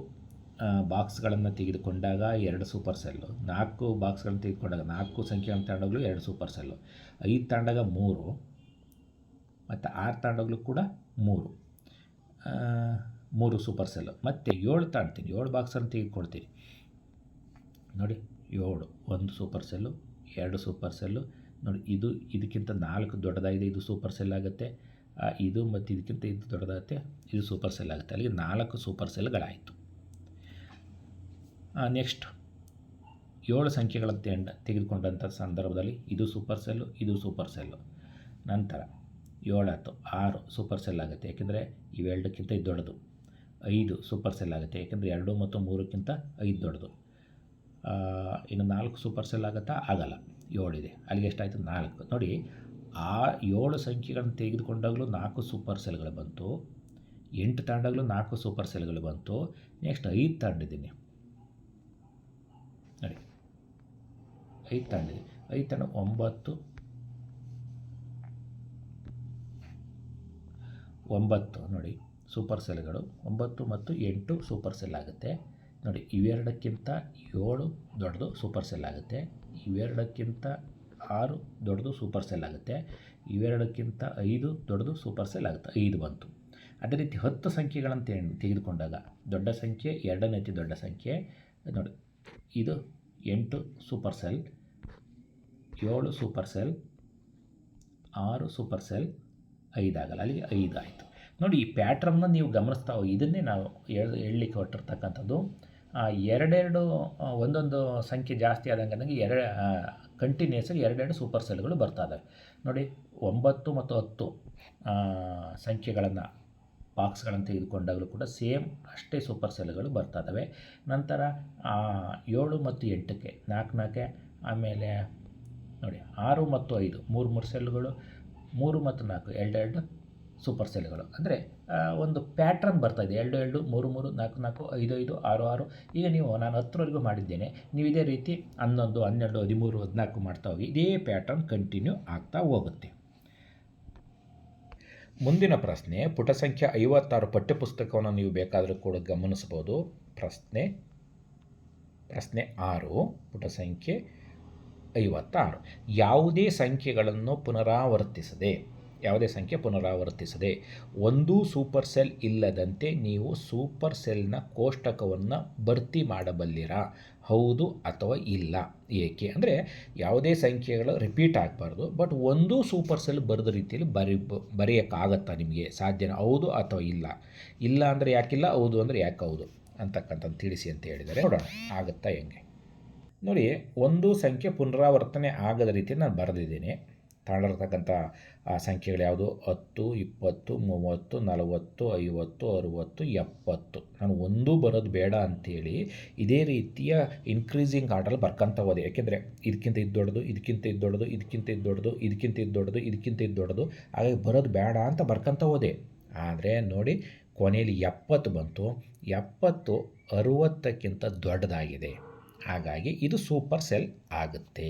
Speaker 1: ಬಾಕ್ಸ್ಗಳನ್ನು ತೆಗೆದುಕೊಂಡಾಗ ಎರಡು ಸೂಪರ್ ಸೆಲ್ಲು. ನಾಲ್ಕು ಬಾಕ್ಸ್ಗಳನ್ನು ತೆಗೆದುಕೊಂಡಾಗ ನಾಲ್ಕು ಸಂಖ್ಯೆಗಳನ್ನು ತಾಂಡಗಳು, ಎರಡು ಸೂಪರ್ ಸೆಲ್ಲು. ಐದು ತಾಂಡಾಗ ಮೂರು, ಮತ್ತು ಆರು ತಾಂಡಗಳು ಕೂಡ ಮೂರು. ಮೂರು ಸೂಪರ್ ಸೆಲ್ಲು. ಮತ್ತು ಏಳು ತಾಣ್ತೀನಿ, ಏಳು ಬಾಕ್ಸನ್ನು ತೆಗೆದುಕೊಳ್ತೀನಿ. ನೋಡಿ, ಏಳು, ಒಂದು ಸೂಪರ್ ಸೆಲ್ಲು, ಎರಡು ಸೂಪರ್ ಸೆಲ್ಲು. ನೋಡಿ, ಇದು, ಇದಕ್ಕಿಂತ ನಾಲ್ಕು ದೊಡ್ಡದಾಗಿದೆ, ಇದು ಸೂಪರ್ ಸೆಲ್ ಆಗುತ್ತೆ. ಇದು ಮತ್ತು ಇದಕ್ಕಿಂತ ಇದು ದೊಡ್ಡದಾಗುತ್ತೆ, ಇದು ಸೂಪರ್ ಸೆಲ್ ಆಗುತ್ತೆ. ಅಲ್ಲಿಗೆ ನಾಲ್ಕು ಸೂಪರ್ ಸೆಲ್ಗಳಾಯಿತು ನೆಕ್ಸ್ಟ್ ಏಳು ಸಂಖ್ಯೆಗಳನ್ನು ತೆಂಡ ತೆಗೆದುಕೊಂಡಂಥ ಸಂದರ್ಭದಲ್ಲಿ ಇದು ಸೂಪರ್ ಸೆಲ್ಲು ಇದು ಸೂಪರ್ ಸೆಲ್ಲು ನಂತರ ಏಳಾಯ್ತು ಆರು ಸೂಪರ್ ಸೆಲ್ ಆಗುತ್ತೆ. ಏಕೆಂದರೆ ಇವೆರಡಕ್ಕಿಂತ ಇದು ದೊಡ್ಡದು. ಐದು ಸೂಪರ್ ಸೆಲ್ ಆಗುತ್ತೆ. ಏಕೆಂದರೆ ಎರಡು ಮತ್ತು ಮೂರಕ್ಕಿಂತ ಐದು ದೊಡ್ಡದು. ಇನ್ನು ನಾಲ್ಕು ಸೂಪರ್ ಸೆಲ್ ಆಗುತ್ತಾ? ಆಗಲ್ಲ. ಏಳಿದೆ ಅಲ್ಲಿಗೆ ಎಷ್ಟಾಯಿತು? ನಾಲ್ಕು. ನೋಡಿ, ಆ ಏಳು ಸಂಖ್ಯೆಗಳನ್ನು ತೆಗೆದುಕೊಂಡಾಗಲೂ ನಾಲ್ಕು ಸೂಪರ್ ಸೆಲ್ಗಳು ಬಂತು. ಎಂಟು ತಾಂಡಾಗಲೂ ನಾಲ್ಕು ಸೂಪರ್ ಸೆಲ್ಗಳು ಬಂತು. ನೆಕ್ಸ್ಟ್ ಐದು ತಗೊಂಡಿದ್ದೀನಿ ನೋಡಿ. ಐದು ತಗೊಂಡಿದ್ದೀನಿ ಐದು ತಗೊಂಡು ಒಂಬತ್ತು. ಒಂಬತ್ತು ನೋಡಿ ಸೂಪರ್ ಸೆಲ್ಗಳು ಒಂಬತ್ತು ಮತ್ತು ಎಂಟು ಸೂಪರ್ ಸೆಲ್ ಆಗುತ್ತೆ. ನೋಡಿ, ಇವೆರಡಕ್ಕಿಂತ ಏಳು ದೊಡ್ಡದು ಸೂಪರ್ ಸೆಲ್ ಆಗುತ್ತೆ. ಇವೆರಡಕ್ಕಿಂತ ಆರು ದೊಡ್ಡದು ಸೂಪರ್ ಸೆಲ್ ಆಗುತ್ತೆ. ಇವೆರಡಕ್ಕಿಂತ ಐದು ದೊಡ್ಡದು ಸೂಪರ್ ಸೆಲ್ ಆಗುತ್ತೆ. ಐದು ಬಂತು. ಅದೇ ರೀತಿ ಹತ್ತು ಸಂಖ್ಯೆಗಳನ್ನು ತೆಗೆದುಕೊಂಡಾಗ ದೊಡ್ಡ ಸಂಖ್ಯೆ, ಎರಡನೇ ಅತಿ ದೊಡ್ಡ ಸಂಖ್ಯೆ. ನೋಡಿ ಇದು ಎಂಟು ಸೂಪರ್ ಸೆಲ್ ಏಳು ಸೂಪರ್ ಸೆಲ್ ಆರು ಸೂಪರ್ ಸೆಲ್ ಐದಾಗಲ್ಲ ಅಲ್ಲಿಗೆ ಐದು ಆಯಿತು. ನೋಡಿ, ಈ ಪ್ಯಾಟ್ರನ್ನ ನೀವು ಗಮನಿಸ್ತಾ ಇದನ್ನೇ ನಾವು ಹೇಳಿ, ಹೇಳಲಿಕ್ಕೆ ಹೊರಟಿರ್ತಕ್ಕಂಥದ್ದು ಎರಡೆರಡು ಒಂದೊಂದು ಸಂಖ್ಯೆ ಜಾಸ್ತಿ ಆದಂಗೆ ನನಗೆ ಎರಡು ಕಂಟಿನ್ಯೂಸ್ ಆಗಿ ಎರಡೆರಡು ಸೂಪರ್ ಸೆಲ್ಗಳು ಬರ್ತಾ ಇದ್ದಾವೆ ನೋಡಿ, ಒಂಬತ್ತು ಮತ್ತು ಹತ್ತು ಸಂಖ್ಯೆಗಳನ್ನು ಬಾಕ್ಸ್ಗಳನ್ನು ತೆಗೆದುಕೊಂಡಾಗಲೂ ಕೂಡ ಸೇಮ್ ಅಷ್ಟೇ ಸೂಪರ್ ಸೆಲ್ಗಳು ಬರ್ತಾ ಇದ್ದಾವೆ. ನಂತರ ಏಳು ಮತ್ತು ಎಂಟಕ್ಕೆ ನಾಲ್ಕು ನಾಲ್ಕೆ ಆಮೇಲೆ ನೋಡಿ, ಆರು ಮತ್ತು ಐದು, ಮೂರು ಮೂರು ಸೆಲ್ಗಳು, ಮೂರು ಮತ್ತು ನಾಲ್ಕು ಎರಡೆರಡು ಸೂಪರ್ ಸೆಲ್ಗಳು. ಅಂದರೆ ಒಂದು ಪ್ಯಾಟ್ರನ್ ಬರ್ತಾ ಇದೆ. ಎರಡು ಎರಡು, ಮೂರು ಮೂರು, ನಾಲ್ಕು ನಾಲ್ಕು, ಐದು ಐದು, ಆರು ಆರು. ಈಗ ನೀವು, ನಾನು ಹತ್ತರವರೆಗೂ ಮಾಡಿದ್ದೇನೆ. ನೀವು ಇದೇ ರೀತಿ ಹನ್ನೊಂದು, ಹನ್ನೆರಡು, ಹದಿಮೂರು, ಹದಿನಾಲ್ಕು ಮಾಡ್ತಾ ಹೋಗಿ, ಇದೇ ಪ್ಯಾಟ್ರನ್ ಕಂಟಿನ್ಯೂ ಆಗ್ತಾ ಹೋಗುತ್ತೆ. ಮುಂದಿನ ಪ್ರಶ್ನೆ, ಪುಟ ಸಂಖ್ಯೆ ಐವತ್ತಾರು ಪಠ್ಯಪುಸ್ತಕವನ್ನು ನೀವು ಬೇಕಾದರೂ ಕೂಡ ಗಮನಿಸಬಹುದು. ಪ್ರಶ್ನೆ ಪ್ರಶ್ನೆ ಆರು, ಪುಟ ಸಂಖ್ಯೆ ಐವತ್ತಾರು. ಯಾವುದೇ ಸಂಖ್ಯೆಗಳನ್ನು ಪುನರಾವರ್ತಿಸದೆ, ಯಾವುದೇ ಸಂಖ್ಯೆ ಪುನರಾವರ್ತಿಸದೆ, ಒಂದು ಸೂಪರ್ ಸೆಲ್ ಇಲ್ಲದಂತೆ ನೀವು ಸೂಪರ್ ಸೆಲ್ನ ಕೋಷ್ಟಕವನ್ನು ಭರ್ತಿ ಮಾಡಬಲ್ಲಿರಾ? ಹೌದು ಅಥವಾ ಇಲ್ಲ. ಏಕೆ ಅಂದರೆ ಯಾವುದೇ ಸಂಖ್ಯೆಗಳು ರಿಪೀಟ್ ಆಗಬಾರ್ದು. ಬಟ್ ಒಂದು ಸೂಪರ್ ಸೆಲ್ ಬರೆದ ರೀತಿಯಲ್ಲಿ ಬರಿ, ಬರೆಯೋಕ್ಕಾಗತ್ತಾ ನಿಮಗೆ? ಸಾಧ್ಯನ? ಹೌದು ಅಥವಾ ಇಲ್ಲ? ಇಲ್ಲ ಅಂದರೆ ಯಾಕಿಲ್ಲ? ಹೌದು ಅಂದರೆ ಯಾಕೆ ಹೌದು? ಅಂತಕ್ಕಂಥದ್ದು ತಿಳಿಸಿ ಅಂತ ಹೇಳಿದರೆ ನೋಡೋಣ. ಆಗುತ್ತಾ ಹೆಂಗೆ? ನೋಡಿ, ಒಂದು ಸಂಖ್ಯೆ ಪುನರಾವರ್ತನೆ ಆಗದ ರೀತಿ ನಾನು ಬರೆದಿದ್ದೇನೆ. ತಾಂಡಿರ್ತಕ್ಕಂಥ ಆ, ಸಂಖ್ಯೆಗಳು ಯಾವುದು? ಹತ್ತು, ಇಪ್ಪತ್ತು, ಮೂವತ್ತು, ನಲವತ್ತು, ಐವತ್ತು, ಅರುವತ್ತು, ಎಪ್ಪತ್ತು. ನಾನು ಒಂದೂ ಬರೋದು ಬೇಡ ಅಂಥೇಳಿ ಇದೇ ರೀತಿಯ ಇನ್ಕ್ರೀಸಿಂಗ್ ಆರ್ಡರ್ ಬರ್ಕೊಂತ ಹೋದೆ ಯಾಕೆಂದರೆ ಇದಕ್ಕಿಂತ ಇದು ದೊಡ್ಡದು ಇದಕ್ಕಿಂತ ಇದು ದೊಡ್ಡದು ಇದಕ್ಕಿಂತ ಇದು ದೊಡ್ಡದು ಇದಕ್ಕಿಂತ ಇದು ದೊಡ್ಡದು ಇದಕ್ಕಿಂತ ಇದು ದೊಡ್ಡದು, ಹಾಗಾಗಿ ಬರೋದು ಬೇಡ ಅಂತ ಬರ್ಕಂತ ಹೋದೆ ಆದರೆ ನೋಡಿ, ಕೊನೆಯಲ್ಲಿ ಎಪ್ಪತ್ತು ಬಂತು. ಎಪ್ಪತ್ತು ಅರುವತ್ತಕ್ಕಿಂತ ದೊಡ್ಡದಾಗಿದೆ. ಹಾಗಾಗಿ ಇದು ಸೂಪರ್ ಸೆಲ್ ಆಗುತ್ತೆ.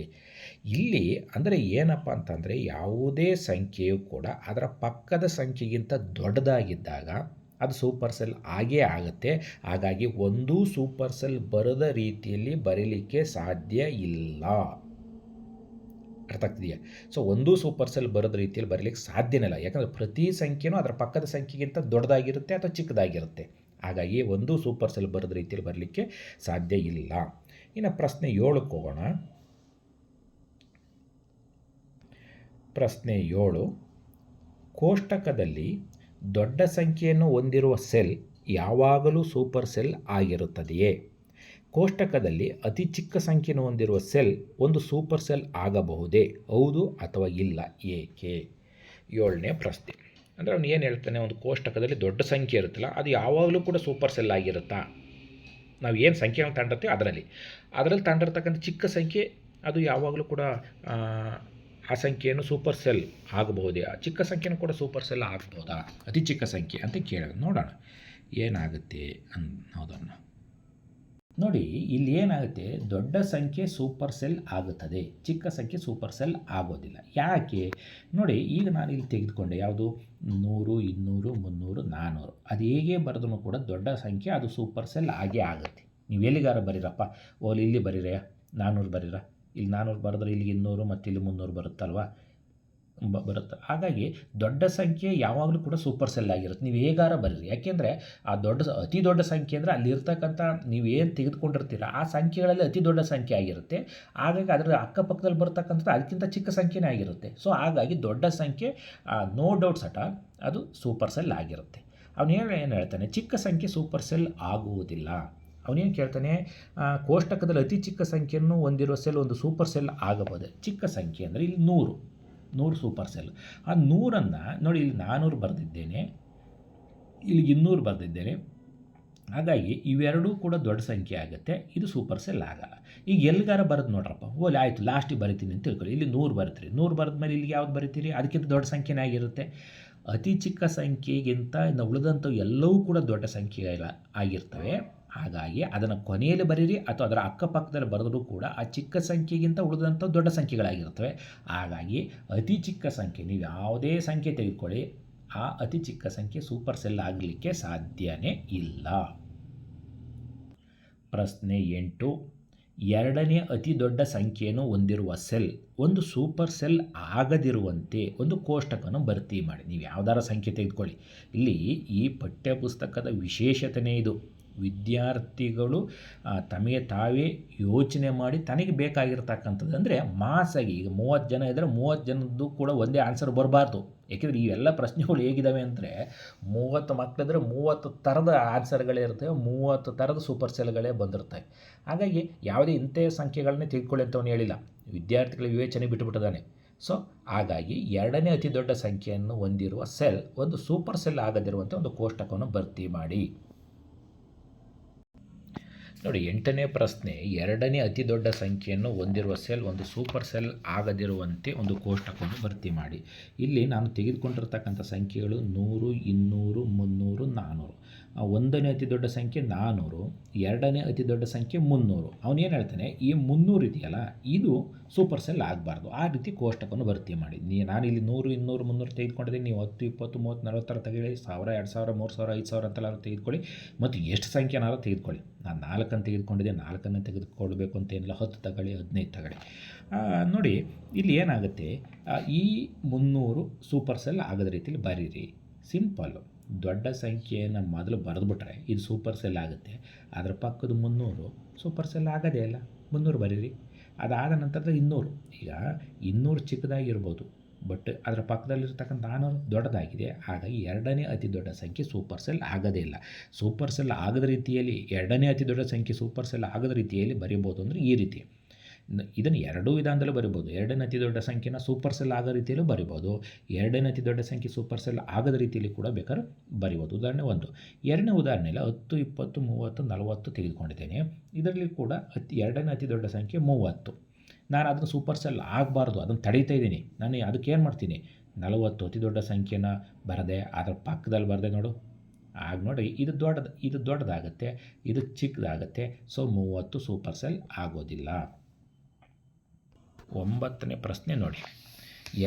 Speaker 1: ಇಲ್ಲಿ ಅಂದರೆ ಏನಪ್ಪ ಅಂತಂದರೆ ಯಾವುದೇ ಸಂಖ್ಯೆಯು ಕೂಡ ಅದರ ಪಕ್ಕದ ಸಂಖ್ಯೆಗಿಂತ ದೊಡ್ಡದಾಗಿದ್ದಾಗ ಅದು ಸೂಪರ್ ಸೆಲ್ ಆಗೇ ಆಗುತ್ತೆ. ಹಾಗಾಗಿ ಒಂದೂ ಸೂಪರ್ ಸೆಲ್ ಬರದ ರೀತಿಯಲ್ಲಿ ಬರೀಲಿಕ್ಕೆ ಸಾಧ್ಯ ಇಲ್ಲ. ಅರ್ಥ ಆಗ್ತಿದೆಯಾ? ಸೊ ಒಂದೂ ಸೂಪರ್ ಸೆಲ್ ಬರೋದ ರೀತಿಯಲ್ಲಿ ಬರಲಿಕ್ಕೆ ಸಾಧ್ಯನೇ ಇಲ್ಲ. ಯಾಕಂದರೆ ಪ್ರತಿ ಸಂಖ್ಯೆನೂ ಅದರ ಪಕ್ಕದ ಸಂಖ್ಯೆಗಿಂತ ದೊಡ್ಡದಾಗಿರುತ್ತೆ ಅಥವಾ ಚಿಕ್ಕದಾಗಿರುತ್ತೆ. ಹಾಗಾಗಿ ಒಂದು ಸೂಪರ್ ಸೆಲ್ ಬರೋದ ರೀತಿಯಲ್ಲಿ ಬರಲಿಕ್ಕೆ ಸಾಧ್ಯ ಇಲ್ಲ. ಇನ್ನು ಪ್ರಶ್ನೆ ಏಳಕ್ಕೆ ಹೋಗೋಣ. ಪ್ರಶ್ನೆ ಏಳು. ಕೋಷ್ಟಕದಲ್ಲಿ ದೊಡ್ಡ ಸಂಖ್ಯೆಯನ್ನು ಹೊಂದಿರುವ ಸೆಲ್ ಯಾವಾಗಲೂ ಸೂಪರ್ ಸೆಲ್ ಆಗಿರುತ್ತದೆಯೇ? ಕೋಷ್ಟಕದಲ್ಲಿ ಅತಿ ಚಿಕ್ಕ ಸಂಖ್ಯೆಯನ್ನು ಹೊಂದಿರುವ ಸೆಲ್ ಒಂದು ಸೂಪರ್ ಸೆಲ್ ಆಗಬಹುದೇ? ಹೌದು ಅಥವಾ ಇಲ್ಲ? ಏಕೆ? ಏಳನೇ ಪ್ರಶ್ನೆ. ಅಂದರೆ ಅವನು ಏನು ಹೇಳ್ತಾನೆ? ಒಂದು ಕೋಷ್ಟಕದಲ್ಲಿ ದೊಡ್ಡ ಸಂಖ್ಯೆ ಇರುತ್ತಲ್ಲ, ಅದು ಯಾವಾಗಲೂ ಕೂಡ ಸೂಪರ್ ಸೆಲ್ ಆಗಿರುತ್ತಾ? ನಾವು ಏನು ಸಂಖ್ಯೆಯನ್ನು ತಗೊಂಡಿರ್ತೀವಿ ಅದರಲ್ಲಿ. ಅದರಲ್ಲಿ ತಗೊಂಡಿರ್ತಕ್ಕಂಥ ಚಿಕ್ಕ ಸಂಖ್ಯೆ, ಅದು ಯಾವಾಗಲೂ ಕೂಡ, ಆ ಸಂಖ್ಯೆಯನ್ನು ಸೂಪರ್ ಸೆಲ್ ಆಗಬಹುದೇ? ಆ ಚಿಕ್ಕ ಸಂಖ್ಯೆನೂ ಕೂಡ ಸೂಪರ್ ಸೆಲ್ ಆಗ್ಬೋದಾ ಅತಿ ಚಿಕ್ಕ ಸಂಖ್ಯೆ ಅಂತ ಕೇಳೋದು. ನೋಡೋಣ. ಏನಾಗುತ್ತೆ ಅನ್ನೋದನ್ನು. ನೋಡಿ, ಇಲ್ಲಿ ಏನಾಗುತ್ತೆ? ದೊಡ್ಡ ಸಂಖ್ಯೆ ಸೂಪರ್ ಸೆಲ್ ಆಗುತ್ತದೆ. ಚಿಕ್ಕ ಸಂಖ್ಯೆ ಸೂಪರ್ ಸೆಲ್ ಆಗೋದಿಲ್ಲ. ಯಾಕೆ? ನೋಡಿ, ಈಗ ನಾನು ಇಲ್ಲಿ ತೆಗೆದುಕೊಂಡೆ ಯಾವುದು? ನೂರು, ಇನ್ನೂರು, ಮುನ್ನೂರು ನಾನ್ನೂರು ಅದು ಹೇಗೆ ಬರೆದ್ರೂ ಕೂಡ ದೊಡ್ಡ ಸಂಖ್ಯೆ ಅದು ಸೂಪರ್ ಸೆಲ್ ಆಗೇ ಆಗುತ್ತೆ. ನೀವು ಎಲ್ಲಿಗಾರ ಬರೀರಪ್ಪ. ಓಲ್ ಇಲ್ಲಿ ಬರೀರ ನಾನ್ನೂರು ಬರೀರ? ಇಲ್ಲಿ ನಾನ್ನೂರು ಬರೆದ್ರೆ ಇಲ್ಲಿ ಇನ್ನೂರು ಮತ್ತು ಇಲ್ಲಿ ಮುನ್ನೂರು ಬರುತ್ತಲ್ವ? ಬರುತ್ತೆ. ಹಾಗಾಗಿ ದೊಡ್ಡ ಸಂಖ್ಯೆ ಯಾವಾಗಲೂ ಕೂಡ ಸೂಪರ್ ಸೆಲ್ ಆಗಿರುತ್ತೆ. ನೀವು ಹೇಗಾರ ಬರೀರಿ. ಯಾಕೆಂದರೆ ಆ ದೊಡ್ಡ ಅತಿ ದೊಡ್ಡ ಸಂಖ್ಯೆ ಅಂದರೆ ಅಲ್ಲಿರ್ತಕ್ಕಂಥ ನೀವು ಏನು ತೆಗೆದುಕೊಂಡಿರ್ತೀರ, ಆ ಸಂಖ್ಯೆಗಳಲ್ಲಿ ಅತಿ ದೊಡ್ಡ ಸಂಖ್ಯೆ ಆಗಿರುತ್ತೆ. ಹಾಗಾಗಿ ಅದರ ಅಕ್ಕಪಕ್ಕದಲ್ಲಿ ಬರ್ತಕ್ಕಂಥದ್ದು ಅದಕ್ಕಿಂತ ಚಿಕ್ಕ ಸಂಖ್ಯೆನೇ ಆಗಿರುತ್ತೆ. ಸೊ ಹಾಗಾಗಿ ದೊಡ್ಡ ಸಂಖ್ಯೆ ನೋ ಡೌಟ್ ಸಟ ಅದು ಸೂಪರ್ ಸೆಲ್ ಆಗಿರುತ್ತೆ. ಅವನು ಏನು ಏನು ಹೇಳ್ತಾನೆ? ಚಿಕ್ಕ ಸಂಖ್ಯೆ ಸೂಪರ್ ಸೆಲ್ ಆಗುವುದಿಲ್ಲ. ಅವನೇನು ಕೇಳ್ತಾನೆ? ಕೋಷ್ಟಕದಲ್ಲಿ ಅತಿ ಚಿಕ್ಕ ಸಂಖ್ಯೆಯನ್ನು ಹೊಂದಿರುವ ಸೆಲ್ ಒಂದು ಸೂಪರ್ ಸೆಲ್ ಆಗಬಹುದು. ಚಿಕ್ಕ ಸಂಖ್ಯೆ ಅಂದರೆ ಇಲ್ಲಿ ನೂರು. ನೂರು ಸೂಪರ್ ಸೆಲ್. ಆ ನೂರನ್ನು ನೋಡಿ ಇಲ್ಲಿ ನಾನ್ನೂರು ಬರೆದಿದ್ದೇನೆ ಇಲ್ಲಿಗೆ ಇನ್ನೂರು ಬರೆದಿದ್ದೇನೆ. ಹಾಗಾಗಿ ಇವೆರಡೂ ಕೂಡ ದೊಡ್ಡ ಸಂಖ್ಯೆ ಆಗುತ್ತೆ, ಇದು ಸೂಪರ್ ಸೆಲ್ ಆಗಲ್ಲ. ಈಗ ಎಲ್ಲಿಗಾರ ಬರೆದು ನೋಡ್ರಪ್ಪ ಓಲಿ ಆಯಿತು ಲಾಸ್ಟಿಗೆ ಬರಿತೀನಿ ಅಂತ ತಿಳ್ಕೊಳ್ಳಿ. ಇಲ್ಲಿ ನೂರು ಬರ್ತೀರಿ, ನೂರು ಬರೆದ ಮೇಲೆ ಇಲ್ಲಿಗೆ ಯಾವ್ದು ಬರಿತೀರಿ? ಅದಕ್ಕಿಂತ ದೊಡ್ಡ ಸಂಖ್ಯೆನೇ ಆಗಿರುತ್ತೆ. ಅತಿ ಚಿಕ್ಕ ಸಂಖ್ಯೆಗಿಂತ ಇನ್ನು ಉಳಿದಂಥವು ಎಲ್ಲವೂ ಕೂಡ ದೊಡ್ಡ ಸಂಖ್ಯೆ ಆಗಿರ್ತವೆ. ಹಾಗಾಗಿ ಅದನ್ನು ಕೊನೆಯಲ್ಲಿ ಬರೀರಿ ಅಥವಾ ಅದರ ಅಕ್ಕಪಕ್ಕದಲ್ಲಿ ಬರೆದರೂ ಕೂಡ ಆ ಚಿಕ್ಕ ಸಂಖ್ಯೆಗಿಂತ ಉಳಿದಂಥ ದೊಡ್ಡ ಸಂಖ್ಯೆಗಳಾಗಿರ್ತವೆ ಹಾಗಾಗಿ ಅತಿ ಚಿಕ್ಕ ಸಂಖ್ಯೆ, ನೀವು ಯಾವುದೇ ಸಂಖ್ಯೆ ತೆಗೆದುಕೊಳ್ಳಿ, ಆ ಅತಿ ಚಿಕ್ಕ ಸಂಖ್ಯೆ ಸೂಪರ್ ಸೆಲ್ ಆಗಲಿಕ್ಕೆ ಸಾಧ್ಯವೇ ಇಲ್ಲ. ಪ್ರಶ್ನೆ ಎಂಟು, ಎರಡನೇ ಅತಿ ದೊಡ್ಡ ಸಂಖ್ಯೆಯನ್ನು ಹೊಂದಿರುವ ಸೆಲ್ ಒಂದು ಸೂಪರ್ ಸೆಲ್ ಆಗದಿರುವಂತೆ ಒಂದು ಕೋಷ್ಟಕವನ್ನು ಭರ್ತಿ ಮಾಡಿ. ನೀವು ಯಾವ್ದಾರ ಸಂಖ್ಯೆ ತೆಗೆದುಕೊಳ್ಳಿ. ಇಲ್ಲಿ ಈ ಪಠ್ಯಪುಸ್ತಕದ ವಿಶೇಷತೆಯೇ ಇದು. ವಿದ್ಯಾರ್ಥಿಗಳು ತಮಗೆ ತಾವೇ ಯೋಚನೆ ಮಾಡಿ ತನಗೆ ಬೇಕಾಗಿರ್ತಕ್ಕಂಥದ್ದು. ಅಂದರೆ ಮಾಸಾಗಿ ಈಗ ಮೂವತ್ತು ಜನ ಇದ್ದರೆ ಮೂವತ್ತು ಜನದ್ದು ಕೂಡ ಒಂದೇ ಆನ್ಸರ್ ಬರಬಾರ್ದು. ಏಕೆಂದರೆ ಇವೆಲ್ಲ ಪ್ರಶ್ನೆಗಳು ಹೇಗಿದ್ದಾವೆ ಅಂದರೆ ಮೂವತ್ತು ಮಕ್ಕಳಿದ್ರೆ ಮೂವತ್ತು ಥರದ ಆನ್ಸರ್ಗಳೇ ಇರ್ತವೆ, ಮೂವತ್ತು ಥರದ ಸೂಪರ್ ಸೆಲ್ಗಳೇ ಬಂದಿರ್ತವೆ. ಹಾಗಾಗಿ ಯಾವುದೇ ಇಂಥ ಸಂಖ್ಯೆಗಳನ್ನೇ ತೆಗೆದುಕೊಳ್ಳಿ ಅಂತ ಅವನು ಹೇಳಿಲ್ಲ. ವಿದ್ಯಾರ್ಥಿಗಳ ವಿವೇಚನೆ ಬಿಟ್ಟುಬಿಟ್ಟಿದ್ದಾನೆ ಸೊ ಹಾಗಾಗಿ ಎರಡನೇ ಅತಿ ದೊಡ್ಡ ಸಂಖ್ಯೆಯನ್ನು ಹೊಂದಿರುವ ಸೆಲ್ ಒಂದು ಸೂಪರ್ ಸೆಲ್ ಆಗದಿರುವಂಥ ಒಂದು ಕೋಷ್ಟಕವನ್ನು ಭರ್ತಿ ಮಾಡಿ. ನೋಡಿ, ಎಂಟನೇ ಪ್ರಶ್ನೆ, ಎರಡನೇ ಅತಿ ದೊಡ್ಡ ಸಂಖ್ಯೆಯನ್ನು ಹೊಂದಿರುವ ಸೆಲ್ ಒಂದು ಸೂಪರ್ ಸೆಲ್ ಆಗದಿರುವಂತೆ ಒಂದು ಕೋಷ್ಟಕವನ್ನು ಭರ್ತಿ ಮಾಡಿ. ಇಲ್ಲಿ ನಾನು ತೆಗೆದುಕೊಂಡಿರ್ತಕ್ಕಂಥ ಸಂಖ್ಯೆಗಳು ನೂರು, ಇನ್ನೂರು, ಮುನ್ನೂರು ನಾನ್ನೂರು ಒಂದನೇ ಅತಿ ದೊಡ್ಡ ಸಂಖ್ಯೆ ನಾನ್ನೂರು ಎರಡನೇ ಅತಿ ದೊಡ್ಡ ಸಂಖ್ಯೆ ಮುನ್ನೂರು. ಅವನೇನು ಹೇಳ್ತಾನೆ, ಈ ಮುನ್ನೂರು ಇದೆಯಲ್ಲ, ಇದು ಸೂಪರ್ ಸೆಲ್ ಆಗಬಾರ್ದು. ಆ ರೀತಿ ಕೋಷ್ಟಕವನ್ನು ಭರ್ತಿ ಮಾಡಿ. ನೀ, ನಾನು ಇಲ್ಲಿ ನೂರು, ಇನ್ನೂರು, ಮುನ್ನೂರು ತೆಗೆದುಕೊಂಡಿದ್ದೀನಿ, ನೀವು ಹತ್ತು, ಇಪ್ಪತ್ತು, ಮೂವತ್ತು, ನಲವತ್ತರ ತೆಗೆಳಿ ಸಾವಿರ, ಎರಡು ಸಾವಿರ, ಮೂರು ಸಾವಿರ, ಐದು ಸಾವಿರ ಅಂತೆಲ್ಲ ತೆಗೆದುಕೊಳ್ಳಿ. ಮತ್ತು ಎಷ್ಟು ಸಂಖ್ಯೆನಾದ್ರು ತೆಗೆದುಕೊಳ್ಳಿ. ನಾನು ನಾಲ್ಕನ್ನು ತೆಗೆದುಕೊಂಡಿದ್ದೆ, ನಾಲ್ಕನ್ನು ತೆಗೆದುಕೊಳ್ಬೇಕು ಅಂತ ಏನಿಲ್ಲ. ಹತ್ತು ತಗೊಳ್ಳಿ, ಹದಿನೈದು ತಗೊಳ್ಳಿ. ನೋಡಿ, ಇಲ್ಲಿ ಏನಾಗುತ್ತೆ ಈ ಮುನ್ನೂರು ಸೂಪರ್ ಸೆಲ್ ಆಗದ ರೀತಿಯಲ್ಲಿ ಬರೀರಿ. ಸಿಂಪಲ್ಲು ದೊಡ್ಡ ಸಂಖ್ಯೆಯನ್ನು ಮೊದಲು ಬರೆದ್ಬಿಟ್ರೆ ಇದು ಸೂಪರ್ ಸೆಲ್ ಆಗುತ್ತೆ. ಅದರ ಪಕ್ಕದ ಮುನ್ನೂರು ಸೂಪರ್ ಸೆಲ್ ಆಗೋದೇ ಇಲ್ಲ. ಮುನ್ನೂರು ಬರೀರಿ. ಅದಾದ ನಂತರದ ಇನ್ನೂರು. ಈಗ ಇನ್ನೂರು ಚಿಕ್ಕದಾಗಿರ್ಬೋದು. ಬಟ್ ಅದರ ಪಕ್ಕದಲ್ಲಿರ್ತಕ್ಕಂಥ ನಾನ್ನೂರು ದೊಡ್ಡದಾಗಿದೆ. ಹಾಗಾಗಿ ಎರಡನೇ ಅತಿ ದೊಡ್ಡ ಸಂಖ್ಯೆ ಸೂಪರ್ ಸೆಲ್ ಆಗೋದೇ ಇಲ್ಲ. ಸೂಪರ್ ಸೆಲ್ ಆಗದ ರೀತಿಯಲ್ಲಿ ಎರಡನೇ ಅತಿ ದೊಡ್ಡ ಸಂಖ್ಯೆ ಸೂಪರ್ ಸೆಲ್ ಆಗದ ರೀತಿಯಲ್ಲಿ ಬರೀಬೋದು ಅಂದರೆ ಈ ರೀತಿ. ಇದನ್ನು ಎರಡೂ ವಿಧಾನದಲ್ಲೂ ಬರಿಬೋದು. ಎರಡನೇ ಅತಿ ದೊಡ್ಡ ಸಂಖ್ಯೆನ ಸೂಪರ್ ಸೆಲ್ ಆಗೋ ರೀತಿಯಲ್ಲೂ ಬರಿಬೋದು. ಎರಡನೇ ಅತಿ ದೊಡ್ಡ ಸಂಖ್ಯೆ ಸೂಪರ್ ಸೆಲ್ ಆಗದ ರೀತಿಯಲ್ಲಿ ಕೂಡ ಬೇಕಾದ್ರೆ ಬರಿಬೋದು. ಉದಾಹರಣೆ ಒಂದು. ಎರಡನೇ ಉದಾಹರಣೆಯಲ್ಲಿ ಹತ್ತು, ಇಪ್ಪತ್ತು, ಮೂವತ್ತು, ನಲವತ್ತು ತೆಗೆದುಕೊಂಡಿದ್ದೇನೆ. ಇದರಲ್ಲಿ ಕೂಡ ಅತಿ ಎರಡನೇ ಅತಿ ದೊಡ್ಡ ಸಂಖ್ಯೆ ಮೂವತ್ತು. ನಾನು ಅದನ್ನು ಸೂಪರ್ ಸೆಲ್ ಆಗಬಾರ್ದು. ಅದನ್ನು ತಡೀತಾ ಇದ್ದೀನಿ. ನಾನು ಅದಕ್ಕೆ ಏನು ಮಾಡ್ತೀನಿ? ನಲವತ್ತು ಅತಿ ದೊಡ್ಡ ಸಂಖ್ಯೆನ ಬರದೆ, ಅದರ ಪಕ್ಕದಲ್ಲಿ ಬರದೆ ನೋಡು. ಆಗ ನೋಡಿ, ಇದು ದೊಡ್ಡದು ಇದು ದೊಡ್ಡದಾಗುತ್ತೆ, ಇದು ಚಿಕ್ಕದಾಗುತ್ತೆ ಸೊ ಮೂವತ್ತು ಸೂಪರ್ ಸೆಲ್ ಆಗೋದಿಲ್ಲ. ಒಂಬತ್ತನೇ ಪ್ರಶ್ನೆ ನೋಡಿ.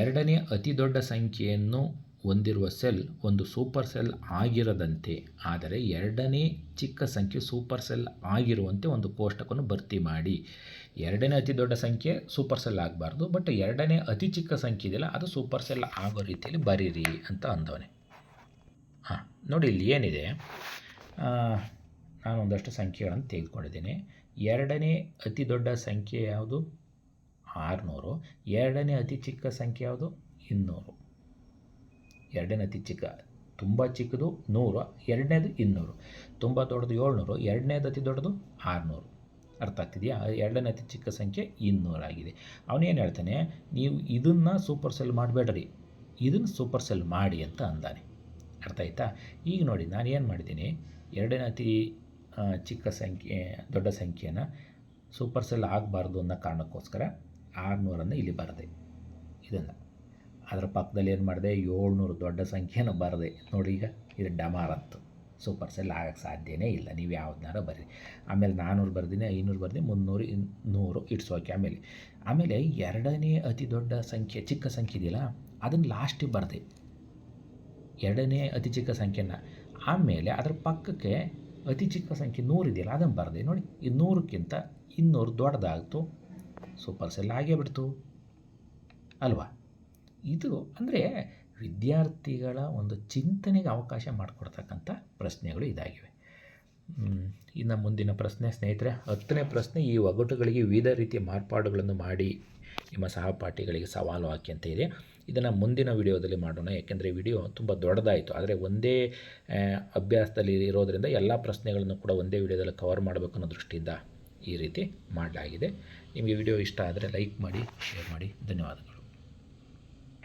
Speaker 1: ಎರಡನೇ ಅತಿ ದೊಡ್ಡ ಸಂಖ್ಯೆಯನ್ನು ಹೊಂದಿರುವ ಸೆಲ್ ಒಂದು ಸೂಪರ್ ಸೆಲ್ ಆಗಿರದಂತೆ, ಆದರೆ ಎರಡನೇ ಚಿಕ್ಕ ಸಂಖ್ಯೆ ಸೂಪರ್ ಸೆಲ್ ಆಗಿರುವಂತೆ ಒಂದು ಕೋಷ್ಟಕವನ್ನು ಭರ್ತಿ ಮಾಡಿ. ಎರಡನೇ ಅತಿ ದೊಡ್ಡ ಸಂಖ್ಯೆ ಸೂಪರ್ ಸೆಲ್ ಆಗಬಾರ್ದು, ಬಟ್ ಎರಡನೇ ಅತಿ ಚಿಕ್ಕ ಸಂಖ್ಯೆ ಇದೆಯಲ್ಲ, ಅದು ಸೂಪರ್ ಸೆಲ್ ಆಗೋ ರೀತಿಯಲ್ಲಿ ಬರೀರಿ ಅಂತ ಅಂದವನೆ. ಹಾಂ, ನೋಡಿ ಇಲ್ಲಿ ಏನಿದೆ? ನಾನು ಒಂದಷ್ಟು ಸಂಖ್ಯೆಗಳನ್ನು ತೆಗೆದುಕೊಂಡಿದ್ದೇನೆ. ಎರಡನೇ ಅತಿ ದೊಡ್ಡ ಸಂಖ್ಯೆ ಯಾವುದು? ಆರುನೂರು, ಎರಡನೇ ಅತಿ ಚಿಕ್ಕ ಸಂಖ್ಯೆ ಯಾವುದು? ಇನ್ನೂರು. ಎರಡನೇ ಅತಿ ಚಿಕ್ಕ, ತುಂಬ ಚಿಕ್ಕದು ನೂರು, ಎರಡನೇದು ಇನ್ನೂರು. ತುಂಬ ದೊಡ್ಡದು ಏಳ್ನೂರು, ಎರಡನೇದು ಅತಿ ದೊಡ್ಡದು ಆರುನೂರು. ಅರ್ಥ ಆಗ್ತಿದೆಯಾ? ಎರಡನೇ ಅತಿ ಚಿಕ್ಕ ಸಂಖ್ಯೆ ಇನ್ನೂರಾಗಿದೆ ಅವನೇನು ಹೇಳ್ತಾನೆ? ನೀವು ಇದನ್ನು ಸೂಪರ್ ಸೆಲ್ ಮಾಡಬೇಡ್ರಿ. ಇದನ್ನು ಸೂಪರ್ ಸೆಲ್ ಮಾಡಿ ಅಂತ ಅಂದಾನೆ. ಅರ್ಥ ಆಯ್ತಾ? ಈಗ ನೋಡಿ, ನಾನು ಏನು ಮಾಡಿದ್ದೀನಿ? ಎರಡನೇ ಅತಿ ಚಿಕ್ಕ ಸಂಖ್ಯೆ, ದೊಡ್ಡ ಸಂಖ್ಯೆನ ಸೂಪರ್ ಸೆಲ್ ಆಗಬಾರ್ದು ಅನ್ನೋ ಕಾರಣಕ್ಕೋಸ್ಕರ ಆರುನೂರನ್ನು ಇಲ್ಲಿ ಬರದೆ. ಇದನ್ನು. ಅದರ ಪಕ್ಕದಲ್ಲಿ ಏನು ಮಾಡಿದೆ? ಏಳ್ನೂರು ದೊಡ್ಡ ಸಂಖ್ಯೆನ ಬರದೆ. ನೋಡಿ ಈಗ, ಇದು ಡಮಾರ್ ಅಂತು ಸೂಪರ್ ಸೆಲ್ ಆಗಕ್ಕೆ ಸಾಧ್ಯನೇ ಇಲ್ಲ. ನೀವು ಯಾವ್ದನ್ನಾರ ಬರ್ರಿ. ಆಮೇಲೆ ನಾನ್ನೂರು ಬರ್ದಿನಿ, ಐನೂರು ಬರ್ದಿನಿ, ಮುನ್ನೂರು ನೂರು ಇಟ್ಸ್ ಆಮೇಲೆ. ಆಮೇಲೆ ಎರಡನೇ ಅತಿ ದೊಡ್ಡ ಸಂಖ್ಯೆ, ಚಿಕ್ಕ ಸಂಖ್ಯೆ ಇದೆಯಲ್ಲ, ಅದನ್ನು ಲಾಸ್ಟಿಗೆ ಬರದೆ. ಎರಡನೇ ಅತಿ ಚಿಕ್ಕ ಸಂಖ್ಯೆನ. ಆಮೇಲೆ ಅದರ ಪಕ್ಕಕ್ಕೆ ಅತಿ ಚಿಕ್ಕ ಸಂಖ್ಯೆ ನೂರು ಇದೆಯಲ್ಲ, ಅದನ್ನು ಬರದೆ. ನೋಡಿ, ಈ ನೂರಕ್ಕಿಂತ ಇನ್ನೂರು ದೊಡ್ಡದಾಗ್ತು. ಸೂಪರ್ ಸೆಲ್ ಆಗೇ ಬಿಡ್ತು. ಅಲ್ವಾ? ಇದು ಅಂದರೆ ವಿದ್ಯಾರ್ಥಿಗಳ ಒಂದು ಚಿಂತನೆಗೆ ಅವಕಾಶ ಮಾಡಿಕೊಡ್ತಕ್ಕಂಥ ಪ್ರಶ್ನೆಗಳು ಇದಾಗಿವೆ. ಇನ್ನು ಮುಂದಿನ ಪ್ರಶ್ನೆ, ಸ್ನೇಹಿತರೆ, ಹತ್ತನೇ ಪ್ರಶ್ನೆ, ಈ ಒಗಟುಗಳಿಗೆ ವಿವಿಧ ರೀತಿಯ ಮಾರ್ಪಾಡುಗಳನ್ನು ಮಾಡಿ ನಿಮ್ಮ ಸಹಪಾಠಿಗಳಿಗೆ ಸವಾಲು ಹಾಕಿ ಅಂತ ಇದೆ. ಇದನ್ನು ಮುಂದಿನ ವಿಡಿಯೋದಲ್ಲಿ ಮಾಡೋಣ. ಯಾಕೆಂದರೆ ವಿಡಿಯೋ ತುಂಬ ದೊಡ್ಡದಾಯಿತು. ಆದರೆ ಒಂದೇ ಅಭ್ಯಾಸದಲ್ಲಿ ಇರೋದರಿಂದ ಎಲ್ಲ ಪ್ರಶ್ನೆಗಳನ್ನು ಕೂಡ ಒಂದೇ ವಿಡಿಯೋದಲ್ಲಿ ಕವರ್ ಮಾಡಬೇಕು ಅನ್ನೋ ದೃಷ್ಟಿಯಿಂದ ಈ ರೀತಿ ಮಾಡಲಾಗಿದೆ. ನಿಮಗೆ ವಿಡಿಯೋ ಇಷ್ಟ ಆದರೆ ಲೈಕ್ ಮಾಡಿ ಶೇರ್ ಮಾಡಿ. ಧನ್ಯವಾದಗಳು.